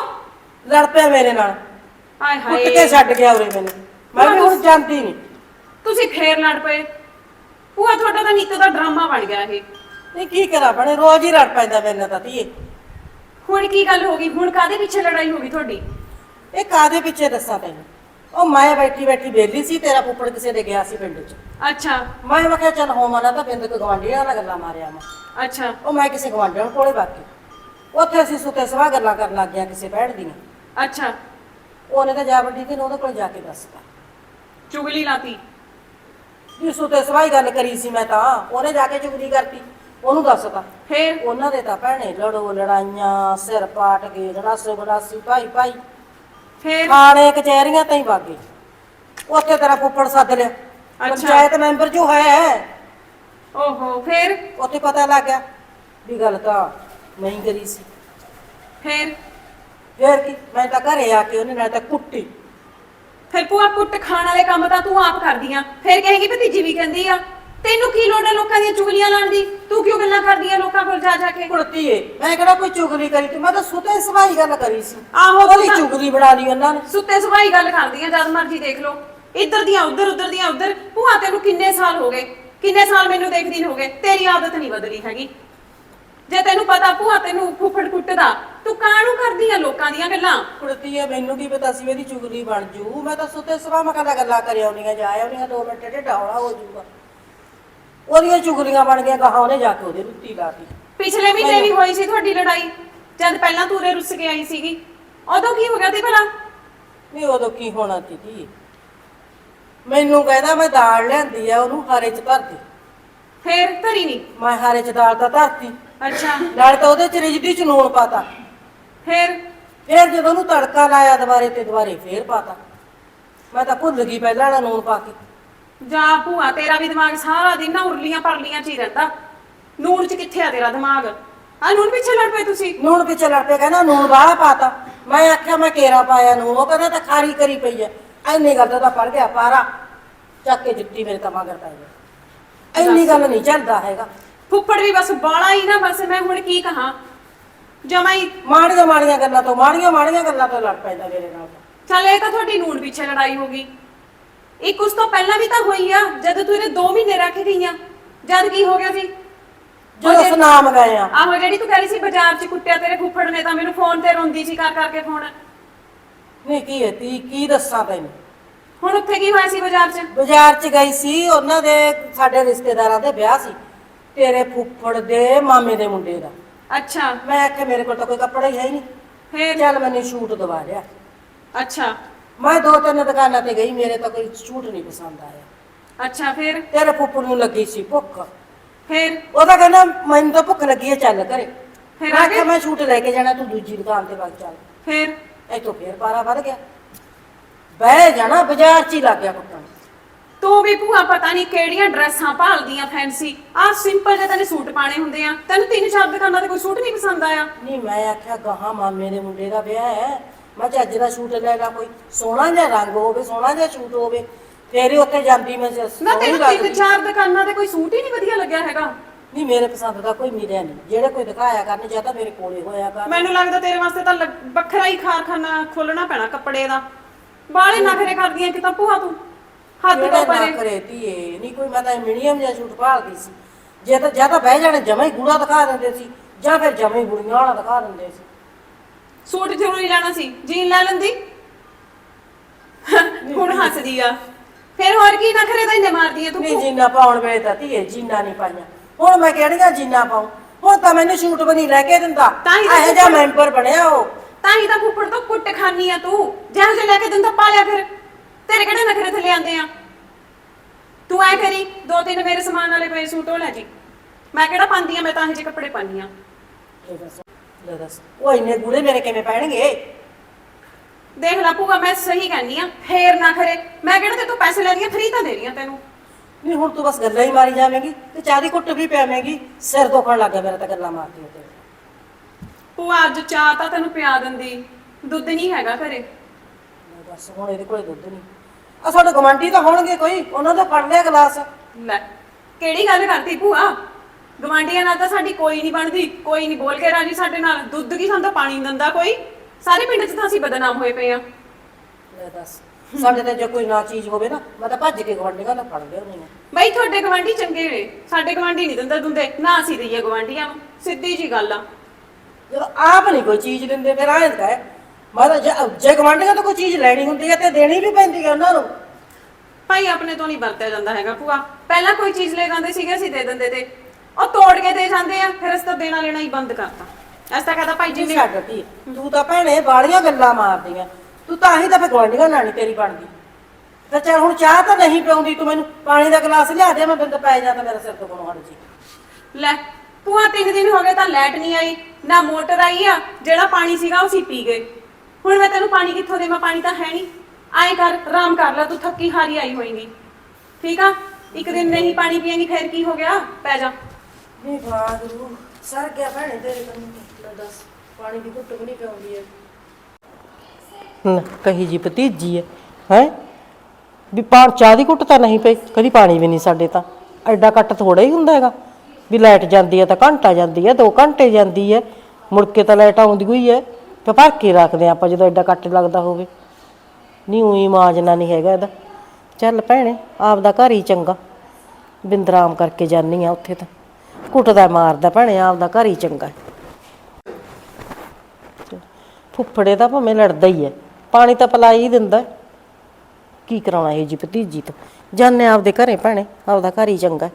ਲੜ ਪਿਆ ਮੇਰੇ ਨਾਲ। ਆਏ ਕੁੱਟ ਕੇ ਹਾਏ। ਛੱਡ ਗਿਆ ਉਰੇ ਮੈਨੂੰ। ਮੈਂ ਵੀ ਹੁਣ ਜਾਂਦੀ ਨਹੀਂ ਤੁਸੀਂ ਫੇਰ ਲੜ ਪਏ। ਭੂਆ ਤੁਹਾਡਾ ਤਾਂ ਨਿੱਤ ਦਾ ਡਰਾਮਾ ਬਣ ਗਿਆ ਇਹ। ਨਹੀਂ ਕੀ ਕਰਾਂ ਬਣੇ ਰੋਜ਼ ਹੀ ਲੜ ਪੈਂਦਾ ਮੇਰੇ ਨਾਲ ਤਾਂ ਧੀਏ। ਹੁਣ ਕੀ ਗੱਲ ਹੋ ਗਈ? ਹੁਣ ਕਾਦੇ ਪਿੱਛੇ ਲੜਾਈ ਹੋ ਗਈ ਤੁਹਾਡੀ? ਇਹ ਕਾਦੇ ਪਿੱਛੇ ਦੱਸਾਂ ਤੈਨੂੰ? ਉਹ ਮੈਂ ਬੈਠੀ ਬੈਠੀ ਬੇਲੀ ਸੀ ਤੇਰਾ ਫੁੱਫੜ ਕਿਸੇ ਦੇ ਗਿਆ ਸੀ ਪਿੰਡ 'ਚ। ਅੱਛਾ। ਮੈਂ ਮੈਂ ਕਿਹਾ ਚੱਲ ਹੋਵਾਂ ਨਾ ਤਾਂ ਬਿੰਦ ਕੋ ਗਵਾਂਢੀਆਂ ਨਾਲ ਗੱਲਾਂ ਮਾਰਿਆ ਮੈਂ। ਅੱਛਾ। ਉਹ ਮੈਂ ਕਿਸੇ ਗਵਾਂਢਣ ਕੋਲੇ ਬਾਕੀ ਉੱਥੇ ਅਸੀਂ ਸੁੱਤੇ ਸਵਾ ਗੱਲਾਂ ਕਰਨ ਲੱਗ ਗਿਆ ਕਿਸੇ ਭੈਣ ਦੀਆਂ। ਅੱਛਾ। ਉਹਨੇ ਤਾਂ ਜਾ ਵੱਡੀ ਤੇ ਉਹਦੇ ਕੋਲ ਜਾ ਕੇ ਦੱਸਤਾ ਚੁਗਲੀ ਲਾਤੀ। ਜੀ ਸੁੱਤੇ ਸਵਾਈ ਗੱਲ ਕਰੀ ਸੀ ਮੈਂ ਤਾਂ ਉਹਨੇ ਜਾ ਕੇ ਚੁਗਲੀ ਕਰਤੀ। ਉਹਨੂੰ ਦੱਸਤਾ ਫੇਰ? ਉਹਨਾਂ ਦੇ ਤਾਂ ਭੈਣੇ ਲੜੋ ਲੜਾਈਆਂ ਸਿਰ ਪਾਟ ਗਏ ਗੜਾਸੋ ਗੜਾਸੀ ਭਾਈ ਭਾਈ। ਫੇਰ? ਥਾਣੇ ਕਚਹਿਰੀਆਂ ਤਾਈਂ ਵਾਗੇ ਉੱਥੇ ਤੇਰਾ ਫੁੱਫੜ ਸੱਦ ਲਿਆ। ਪੰਚਾਇਤ ਮੈਂਬਰ ਜੋ ਹੈ। ਓਹੋ ਫੇਰ? ਉੱਥੇ ਪਤਾ ਲੱਗ ਗਿਆ ਵੀ ਗੱਲ ਤਾਂ ਮੈਂ ਹੀ ਕਰੀ ਸੀ। ਫੇਰ? ਫੇਰ ਕੀ? ਮੈਂ ਤਾਂ ਘਰੇ ਆ ਕੇ ਉਹਨੇ ਨਾਲ ਤਾਂ ਕੁੱਟੀ। ਫਿਰ ਭੂਆ ਕੁੱਟ ਖਾਣ ਵਾਲੇ ਕੰਮ ਤਾਂ ਤੂੰ ਆਪ ਕਰਦੀ ਆ। ਫਿਰ ਕਹੇਗੀ ਭਤੀਜੀ ਵੀ ਕਹਿੰਦੀ ਆ। ਤੈਨੂੰ ਕੀ ਲੋੜ ਹੈ ਲੋਕਾਂ ਦੀਆਂ ਚੁਗਲੀਆਂ ਲਾਉਣ ਦੀ? ਤੂੰ ਕਿਉਂ ਗੱਲਾਂ ਕਰਦੀ ਆ ਲੋਕਾਂ ਕੋਲ ਜਾ ਜਾ ਕੇ? ਕੁੜਤੀ ਏ। ਮੈਂ ਕਿਹੜਾ ਕੋਈ ਚੁਗਲੀ ਕਰੀ ਤੀ ਮੈਂ ਤਾਂ ਸੁਤੇ ਸਵਾਈ ਗੱਲ ਕਰੀ ਸੀ। ਆਹੋ, ਉਹਦੀ ਤਾਂ- ਚੁਗਲੀ ਬਣਾ ਲਈ ਉਹਨਾਂ ਨੇ। ਸੁੱਤੇ ਸੁਭਾਈ ਗੱਲ ਕਰਦੀ ਆ ਜਦ ਮਰਜ਼ੀ ਦੇਖ ਲਓ। ਇੱਧਰ ਦੀਆਂ ਉੱਧਰ ਉੱਧਰ ਦੀਆਂ ਉੱਧਰ। ਭੂਆ ਤੈਨੂੰ ਕਿੰਨੇ ਸਾਲ ਹੋ ਗਏ? ਕਿੰਨੇ ਸਾਲ ਮੈਨੂੰ ਦੇਖਦੀ ਨੂੰ ਹੋ ਗਏ? ਤੇਰੀ ਆਦਤ ਨਹੀਂ ਬਦਲੀ ਹੈਗੀ। ਜੇ ਤੈਨੂੰ ਪਤਾ ਭੂਆ ਤੈਨੂੰ ਫੁੱਫੜ ਕੁੱਟਦਾ ਤੂੰ ਕਾਹਨੂੰ ਕਰਦੀ ਆ ਲੋਕਾਂ ਦੀਆਂ ਗੱਲਾਂ? ਕੁੜਤੀ ਏ ਮੈਨੂੰ ਕੀ ਪਤਾ ਸੀ ਵੀ ਇਹਦੀ ਚੁਗਲੀ ਬਣ ਜੂ। ਮੈਂ ਤਾਂ ਸੁਤੇ ਸਵਾ ਮੈਂ ਕਹਿੰਦਾ ਗੱਲਾਂ ਕਰੀ ਆਉਣੀਆਂ ਜਾ ਆਉਣੀਆਂ ਦੋ ਮਿੰਟ ਢਿੱਡ ਹੌਲਾ ਹੋ ਜੂਗਾ। ਉਹਦੀਆਂ ਚੁਗਲੀਆਂ ਬਣ ਗਈਆਂ ਗਾਹਾਂ ਉਹਨੇ ਜਾ ਕੇ ਉਹਦੇ ਰੁੱਤੀ ਲਾਤੀ ਪਿਛਲੇ ਮਹੀਨੇ ਵੀ ਹੋਈ ਸੀ ਤੁਹਾਡੀ ਲੜਾਈ ਜਦ ਪਹਿਲਾਂ ਤੂਰੇ ਰੁੱਸ ਕੇ ਆਈ ਸੀਗੀ। ਉਦੋਂ ਕੀ ਹੋ ਗਿਆ ਤੇ ਭਲਾ? ਨਹੀਂ ਉਦੋਂ ਕੀ ਹੋਣਾ ਸੀ ਕੀ ਮੈਨੂੰ ਕਹਿੰਦਾ ਮੈਂ ਦਾਲ ਲਿਆਂਦੀ ਆ ਉਹਨੂੰ ਹਾਰੇ ਚ ਧਰ ਦੇ ਫੇਰ ਧਰੀ ਨਹੀਂ ਮੈਂ ਹਾਰੇ ਚ ਦਾਲ ਤਾਂ ਧਰਤੀ। ਅੱਛਾ। ਨਾਲ ਤਾਂ ਉਹਦੇ ਚ ਰਿਜਦੀ ਚ ਨੂਣ ਪਾਤਾ। ਫੇਰ? ਫੇਰ ਜਦੋਂ ਉਹਨੂੰ ਤੜਕਾ ਲਾਇਆ ਦੁਬਾਰੇ ਤੇ ਦੁਬਾਰੇ ਫੇਰ ਪਾਤਾ। ਮੈਂ ਤਾਂ ਭੁੱਲ ਗਈ ਪਹਿਲਾਂ ਵਾਲਾ ਨੂਣ ਪਾ ਕੇ। ਜਾ ਭੂਆ ਤੇਰਾ ਵੀ ਦਿਮਾਗ ਸਾਰਾ ਦਿਨ ਨਾ ਉਰਲੀਆਂ ਪਰਲੀਆਂ ਚ ਹੀ ਰਹਿੰਦਾ। ਨੂਣ ਚ ਕਿੱਥੇ ਆ ਤੇਰਾ ਦਿਮਾਗ? ਆ ਨੂਣ ਪਿੱਛੇ ਲੜ ਪਏ ਤੁਸੀਂ? ਨੂਣ ਪਿੱਛੇ ਲੜ ਪਿਆ ਕਹਿੰਦਾ ਨੂਣ ਬਾਹਲਾ ਪਾਤਾ। ਮੈਂ ਆਖਿਆ ਮੈਂ ਕੇਰਾ ਪਾਇਆ ਨੂਣ ਉਹ ਕਹਿੰਦਾ ਤਾਂ ਖਾਰੀ ਕਰੀ ਪਈ ਐ। ਐਨੀ ਗੱਲ ਤਾਂ ਪੜ ਗਿਆ ਪਾਰਾ। ਚੱਕ ਕੇ ਜੁੱਤੀ ਮੇਰੇ ਤਾਂ ਮਗਰ ਪੈ ਗਿਆ। ਐਨੀ ਗੱਲ ਨਹੀਂ ਚੱਲਦਾ ਹੈਗਾ। ਫੁੱਫੜ ਵੀ ਬਸ ਬਾਲਾ ਹੀ ਨਾ ਬਸ ਮੈਂ ਹੁਣ ਕੀ ਕਹਾਂ? ਜਮਾ ਹੀ ਮਾੜੀਆਂ ਮਾੜੀਆਂ ਗੱਲਾਂ ਤੋਂ ਮਾੜੀਆਂ ਮਾੜੀਆਂ ਗੱਲਾਂ ਤੋਂ ਲੜ ਪੈਂਦਾ ਮੇਰੇ ਨਾਲ। ਚੱਲ ਇਹ ਤਾਂ ਤੁਹਾਡੀ ਨੂਨ ਪਿੱਛੇ ਲੜਾਈ ਹੋ ਗਈ। ਇੱਕ ਉਸ ਤੋਂ ਪਹਿਲਾਂ ਵੀ ਤਾਂ ਹੋਈ ਆ ਜਦ ਤੂੰ ਇਹਨੇ 2 ਮਹੀਨੇ ਰੱਖ ਗਈਆਂ ਜਦ ਕੀ ਹੋ ਗਿਆ ਸੀ? ਜਦੋਂ ਸੁਨਾਮ ਗਏ ਆ। ਆਹੋ ਜਿਹੜੀ ਤੂੰ ਕਹਿੰਦੀ ਸੀ ਬਾਜ਼ਾਰ 'ਚ ਕੁੱਟਿਆ ਤੇਰੇ ਫੁੱਫੜ ਨੇ ਤਾਂ ਮੈਨੂੰ ਫੋਨ ਤੇ ਰੋਂਦੀ ਸੀ ਕਰ ਕਰਕੇ ਫੋਨ। ਨਹੀਂ ਕੀ ਹੈ ਤੀ ਕੀ ਦੱਸਾਂ ਤੈਨੂੰ? ਹੁਣ ਉੱਥੇ ਕੀ ਹੋਇਆ ਸੀ ਬਾਜ਼ਾਰ 'ਚ? ਬਾਜ਼ਾਰ 'ਚ ਗਈ ਸੀ ਉਹਨਾਂ ਦੇ ਸਾਡੇ ਰਿਸ਼ਤੇਦਾਰਾਂ ਦੇ ਵਿਆਹ ਸੀ। ਤੇਰੇ ਫੁੱਫੜ ਦੇ ਮਾਮੇ ਦੇ ਮੁੰਡੇ ਦਾ। ਅੱਛਾ। ਮੈਂ ਆਖਿਆ ਮੇਰੇ ਕੋਲ ਤਾਂ ਕੋਈ ਕੱਪੜਾ ਹੀ ਹੈ ਹੀ ਨਹੀਂ। ਫੇਰ? ਚੱਲ ਮੈਨੂੰ ਸ਼ੂਟ ਦਵਾ ਲਿਆ। ਅੱਛਾ। ਮੈਂ ਦੋ ਤਿੰਨ ਦੁਕਾਨਾਂ ਤੇ ਗਈ ਮੇਰੇ ਤਾਂ ਕੋਈ ਸ਼ੂਟ ਨਹੀਂ ਪਸੰਦ ਆਇਆ। ਅੱਛਾ ਫੇਰ? ਤੇਰੇ ਫੁੱਫੜ ਨੂੰ ਲੱਗੀ ਸੀ ਭੁੱਖ। ਫੇਰ? ਉਹਦਾ ਕਹਿੰਦਾ ਮੈਨੂੰ ਤਾਂ ਭੁੱਖ ਲੱਗੀ ਹੈ ਚੱਲ ਘਰੇ। ਫਿਰ ਮੈਂ ਆਖਿਆ? ਮੈਂ ਸ਼ੂਟ ਲੈ ਕੇ ਜਾਣਾ ਤੂੰ ਦੂਜੀ ਦੁਕਾਨ ਤੇ ਵਗ ਚੱਲ ਫੇਰ? ਇੱਥੋਂ ਫੇਰ ਪਾਰਾ ਵੱਧ ਗਿਆ। ਬਹਿ ਜਾਣਾ ਬਾਜ਼ਾਰ 'ਚ ਹੀ ਲੱਗ ਗਿਆ ਕੁੱਟਣ ਤੂੰ ਵੀ ਭੂਆ ਪਤਾ ਨਹੀਂ ਕਿਹੜੀਆਂ ਡਰੈਸਾਂ ਭਾਲਦੀਆਂ ਫੈਂਸੀ। ਆਹ ਸਿੰਪਲ ਜਿਹੇ ਤੈਨੂੰ ਸੂਟ ਪਾਣੇ ਹੁੰਦੇ ਆ। ਤੈਨੂੰ ਤਿੰਨ ਚਾਰ ਦੁਕਾਨਾਂ ਤੇ ਕੋਈ ਸੂਟ ਨਹੀਂ ਪਸੰਦ ਆਇਆ। ਨਹੀਂ ਮੈਂ ਆਖਿਆ ਗਾਹਾਂ ਮਾਮੇ ਦੇ ਮੁੰਡੇ ਦਾ ਵਿਆਹ ਹੈ। ਮੈਂ ਚੱਜ ਦਾ ਸ਼ੂਟ ਲੈ ਲਾ ਕੋਈ ਸੋਹਣਾ ਜਿਹਾ ਰੰਗ ਹੋਵੇ ਸੋਹਣਾ ਜਿਹਾ ਸ਼ੂਟ ਹੋਵੇ ਫੇਰ ਹੀ ਉੱਥੇ ਜਾਂਦੀ ਮੈਂ ਨਾ ਸੋਹਣੀ ਤੈਨੂੰ ਤਿੰਨ ਚਾਰ ਦੁਕਾਨਾਂ ਤੇ ਕੋਈ ਸੂਟ ਹੀ ਨਹੀਂ ਵਧੀਆ ਲੱਗਿਆ ਹੈਗਾ। ਨਹੀਂ ਮੇਰੇ ਪਸੰਦ ਦਾ ਕੋਈ ਮਿਲਿਆ ਨਹੀਂ। ਜਿਹੜੇ ਕੋਈ ਦਿਖਾਇਆ ਕਰਨ ਜਾਂ ਤਾਂ ਮੇਰੇ ਕੋਲੇ ਹੋਇਆ ਕਰ। ਮੈਨੂੰ ਲੱਗਦਾ ਤੇਰੇ ਵਾਸਤੇ ਤਾਂ ਲੱਗ- ਵੱਖਰਾ ਹੀ ਕਾਰਖਾਨਾ ਖੋਲਣਾ ਪੈਣਾ ਕੱਪੜੇ ਦਾ। ਬਾਹਲੇ ਨਖਰੇ ਕਰਦੀਆਂ ਕਿ ਤਾਂ ਭੂਆ ਤੂੰ। ਹੱਦ ਜਿਹੜੇ ਤੋਂ ਨਾ ਪਰੇ ਕਰੇ ਧੀਏ? ਨਹੀਂ ਕੋਈ ਮੈਂ ਤਾਂ ਮੀਡੀਅਮ ਜਿਹਾ ਸ਼ੂਟ ਭਾਲਦੀ ਸੀ। ਜੇ ਤਾਂ ਜਾਂ ਤਾਂ ਬਹਿ ਜਾਣੇ ਜਮਾ ਹੀ ਗੂੜਾ ਦਿਖਾ ਦਿੰਦੇ ਸੀ ਜਾਂ ਫਿਰ ਜਮਾ ਹੀ ਗੁੜੀਆਂ ਵਾਲਾ ਦਿਖਾ ਦਿੰਦੇ ਸੀ। ਸੂਟ ਜ਼ਰੂਰੀ ਲੈਣਾ ਸੀ ਜੀਨ ਲੈ ਲੈਂਦੀ। ਹੁਣ ਹੱਸਦੀ ਆ। ਫਿਰ ਹੋਰ ਕੀ ਨਖਰੇ ਤਾਂ ਇੰਨੇ ਮਾਰਦੀ ਆ ਤੂੰ? ਨਹੀਂ ਜੀਨਾ ਪਾਉਣ ਵੇਲੇ ਤਾਂ ਧੀਏ ਜੀਨਾ ਨਹੀਂ ਪਾਈਆਂ। ਹੁਣ ਮੈਂ ਕਿਹੜੀਆਂ ਜੀਨਾ ਪਾਉਂ? ਹੁਣ ਤਾਂ ਮੈਨੂੰ ਸ਼ੂਟ ਵੀ ਨਹੀਂ ਲੈ ਕੇ ਦਿੰਦਾ। ਤਾਂ ਹੀ ਤਾਂ ਇਹੋ ਜਿਹਾ ਮੈਂਬਰ ਬਣਿਆ ਉਹ। ਤਾਂ ਹੀ ਤਾਂ ਫੁੱਫੜ ਤੋਂ ਕੁੱਟ ਖਾਨੀ ਆ ਤੂੰ। ਜਿਹੋ ਜਿਹਾ ਲੈ ਕੇ ਦਿੰਦਾ ਪਾ ਲਿਆ ਫਿਰ। ਤੇਰੇ ਕਿਹੜੇ ਨਖਰੇ ਥੱਲੇ ਆਂਦੇ ਆ? ਤੂੰ ਐ ਕਰੀ ਦੋ ਤਿੰਨ ਮੇਰੇ ਸਮਾਨ ਵਾਲੇ ਪਏ ਸੂਟ ਉਹ ਲੈ ਜੀ। ਮੈਂ ਕਿਹੜਾ ਪਾਉਂਦੀ ਆ ਮੈਂ ਤਾਂ ਇਹੋ ਜਿਹੇ ਕੱਪੜੇ ਪਾਉਂਦੀ ਆ। ਲੈ ਦੱਸ। ਉਹ ਇੰਨੇ ਗੂੜੇ ਮੇਰੇ ਕਿਵੇਂ ਪੈਣਗੇ? ਦੇਖ ਲਾ ਭੂਆ ਮੈਂ ਸਹੀ ਕਹਿੰਦੀ ਆ ਫੇਰ ਨਾ ਖਰੇ। ਮੈਂ ਕਿਹੜਾ ਤੇ ਤੂੰ ਪੈਸੇ ਲੈ ਰਹੀ ਆ ਫਰੀ ਤਾਂ ਦੇ ਰਹੀ ਆ ਤੈਨੂੰ। ਨਹੀਂ ਹੁਣ ਤੂੰ ਬਸ ਗੱਲਾਂ ਹੀ ਮਾਰੀ ਜਾਵੇਂਗੀ ਤੇ ਦੀ ਘੁੱਟ ਵੀ ਪਿਆਵੇਂਗੀ। ਸਿਰ ਦੁਖਣ ਲੱਗਾ ਮੇਰਾ ਤਾਂ ਗੱਲਾਂ ਮਾਰਦੀ ਹੋ ਤੇ। ਭੂਆ ਅੱਜ ਚਾਹ ਤਾਂ ਤੈਨੂੰ ਪਿਆ ਦਿੰਦੀ। ਦੁੱਧ ਨਹੀਂ ਹੈਗਾ ਘਰੇ। ਦੱਸ ਹੁਣ ਇਹਦੇ ਕੋਲੇ ਦੁੱਧ ਨਹੀਂ। ਆ ਸਾਡੇ ਗਵਾਂਢੀ ਤਾਂ ਹੋਣਗੇ ਕੋਈ ਉਹਨਾਂ ਦਾ ਫੜ ਲਿਆ ਗਲਾਸ। ਲੈ ਕਿਹੜੀ ਗੱਲ ਕਰਤੀ ਭੂਆ? ਗਵਾਂਢੀਆਂ ਨਾਲ ਤਾਂ ਸਾਡੀ ਕੋਈ ਨਹੀਂ ਬਣਦੀ ਕੋਈ ਨਹੀਂ ਬੋਲ ਕੇ ਰਾਜੀ ਸਾਡੇ ਨਾਲ। ਦੁੱਧ ਕੀ ਸਾਨੂੰ ਤਾਂ ਪਾਣੀ ਦਿੰਦਾ ਕੋਈ। ਸਾਰੇ ਪਿੰਡ 'ਚ ਤਾਂ ਅਸੀਂ ਬਦਨਾਮ ਹੋਏ ਪਏ ਆ ਲੈ ਦੱਸ ਸਾਡੇ ਤਾਂ ਜੇ ਕੋਈ ਨਾ ਚੀਜ਼ ਹੋਵੇ ਨਾ ਮੈਂ ਤਾਂ ਭੱਜ ਕੇ ਗਵਾਂਢੀਆਂ ਦਾ ਫੜ ਲਿਆ ਉਹਨੇ ਬਈ ਤੁਹਾਡੇ ਗਵਾਂਢੀ ਚੰਗੇ ਨੇ ਸਾਡੇ ਗਵਾਂਢੀ ਨਹੀਂ ਦਿੰਦੇ ਦੁੰਦੇ ਨਾ ਅਸੀਂ ਦਈਏ ਗਵਾਂਢੀਆਂ ਨੂੰ ਸਿੱਧੀ ਜੀ ਗੱਲ ਆ। ਜਦੋਂ ਆਪ ਨਹੀਂ ਕੋਈ ਚੀਜ਼ ਦਿੰਦੇ ਫਿਰ ਆਏ ਤਾਂ ਹੈ ਮੈਂ ਤਾਂ ਜੇ- ਜੇ ਗਵਾਂਢੀਆਂ ਤੋਂ ਕੋਈ ਚੀਜ਼ ਲੈਣੀ ਹੁੰਦੀ ਹੈ ਤੇ ਦੇਣੀ ਵੀ ਪੈਂਦੀ ਹੈ ਉਹਨਾਂ ਨੂੰ। ਭਾਈ ਆਪਣੇ ਤੋਂ ਨਹੀਂ ਵਰਤਿਆ ਜਾਂਦਾ ਹੈਗਾ ਭੂਆ। ਪਹਿਲਾਂ ਕੋਈ ਚੀਜ਼ ਲੈ ਜਾਂਦੇ ਸੀਗੇ ਅਸੀਂ ਦੇ ਦਿੰਦੇ ਤੇ। ਉਹ ਤੋੜ ਕੇ ਦੇ ਜਾਂਦੇ ਆ ਫਿਰ ਅਸੀਂ ਤਾਂ ਦੇਣਾ ਲੈਣਾ ਹੀ ਬੰਦ ਕਰਤਾ। ਐਸਾ ਤਾਂ ਕਹਦਾ ਭਾਈ ਜਿੰਨੀ ਜਿੰਨੇ ਛੱਡ ਤੀ ਤੂੰ ਤਾਂ ਭੈਣੇ ਬਾਲੀਆਂ ਗੱਲਾਂ ਮਾਰਦੀਆਂ। ਤੂੰ ਤਾਂ ਹੀ ਤਾਂ ਫਿਰ ਗਵਾਂਢੀਆਂ ਨਾਲ ਨੀ ਤੇਰੀ ਬਣਦੀ। ਤੇ ਚੱਲ ਹੁਣ ਚਾਹ ਤਾਂ ਨਹੀਂ ਪਿਉਂਦੀ ਤੂੰ ਮੈਨੂੰ ਪਾਣੀ ਦਾ ਗਲਾਸ ਲਿਆ ਦੇ ਮੈਂ ਬਿੰਦ ਪੈ ਜਾਂਦਾ ਮੇਰਾ ਸਿਰ ਤੋਂ ਕੋਣ ਹਟ ਜੀ ਲੈ ਭੂਆ ਤਿੰਨ ਦਿਨ ਹੋ ਗਏ ਤਾਂ ਲਾਈਟ ਨਹੀਂ ਆਈ ਨਾ ਮੋਟਰ ਆਈ ਆ ਜਿਹੜਾ ਪਾਣੀ ਸੀਗਾ ਉਹ ਅਸੀਂ ਪੀ ਗਏ। ਹੁਣ ਮੈਂ ਤੈਨੂੰ ਪਾਣੀ ਕਿੱਥੋਂ ਦੇਵਾਂ ਪਾਣੀ ਤਾਂ ਹੈ ਨਹੀਂ ਆਏ ਕਰ ਆਰਾਮ ਕਰ ਲੈ ਤੂੰ ਥੱਕੀ ਹਾਰੀ ਆਈ ਹੋਏਗੀ। ਠੀਕ ਆ? ਇੱਕ ਦਿਨ ਨਹੀਂ ਪਾਣੀ ਪੀਏਂਗੀ ਫਿਰ ਕੀ ਹੋ ਗਿਆ? ਪੈ ਜਾ। ਨਹੀਂ ਬਾਗਰੂ ਸਰ ਗਿਆ ਭੈਣੇ ਤੇਰੇ ਕੰਨੀ ਲੈ ਦੱਸ, ਪਾਣੀ ਦੀ ਘੁੱਟ ਵੀ ਨਹੀਂ ਪਿਉਂਦੀ ਹੈ, ਕਹੀ ਜੀ ਭਤੀਜੀ ਹੈ ਹੈ? ਵੀ ਪਾਣ ਚਾਹ ਦੀ ਘੁੱਟ ਤਾਂ ਨਹੀਂ ਪਈ, ਕਦੀ ਪਾਣੀ ਵੀ ਨਹੀਂ ਸਾਡੇ ਤਾਂ। ਐਡਾ ਕੱਟ ਥੋੜਾ ਹੀ ਹੁੰਦਾ ਹੈਗਾ। ਵੀ ਲਾਈਟ ਜਾਂਦੀ ਹੈ ਤਾਂ ਘੰਟਾ ਜਾਂਦੀ ਹੈ 2 ਘੰਟੇ ਜਾਂਦੀ ਹੈ ਮੁੜ ਕੇ ਤਾਂ ਲਾਈਟ ਆਉਂਦੀ ਹੋਈ ਹੈ ਤੇ ਭਰ ਕੇ ਰੱਖਦੇ ਹਾਂ ਆਪਾਂ ਜਦੋਂ ਐਡਾ ਕੱਟ ਲੱਗਦਾ ਹੋਵੇ। ਨਹੀਂ, ਉਹੀ ਮਾਜਨਾ ਨਹੀਂ ਹੈਗਾ ਇਹਦਾ। ਚੱਲ ਭੈਣੇ, ਆਪਦਾ ਘਰ ਹੀ ਚੰਗਾ। ਬਿੰਦਰਾਮ ਕਰਕੇ ਜਾਨੀ ਆ ਉੱਥੇ ਤਾਂ। ਕੁੱਟਦਾ ਮਾਰਦਾ, ਭੈਣੇ, ਆਪਦਾ ਘਰ ਹੀ ਚੰਗਾ ਫੁੱਫੜੇ ਤਾਂ ਭਾਵੇਂ ਲੜਦਾ ਹੀ ਹੈ, ਪਾਣੀ ਤਾਂ ਪਿਲਾ ਹੀ ਦਿੰਦਾ ਕੀ ਕਰਾਉਣਾ ਇਹ ਜੀ ਭਤੀਜੀ ਤੋਂ? ਜਾਨੇ ਆਪਦੇ ਘਰੇ, ਭੈਣੇ, ਆਪਦਾ ਘਰ ਹੀ ਚੰਗਾ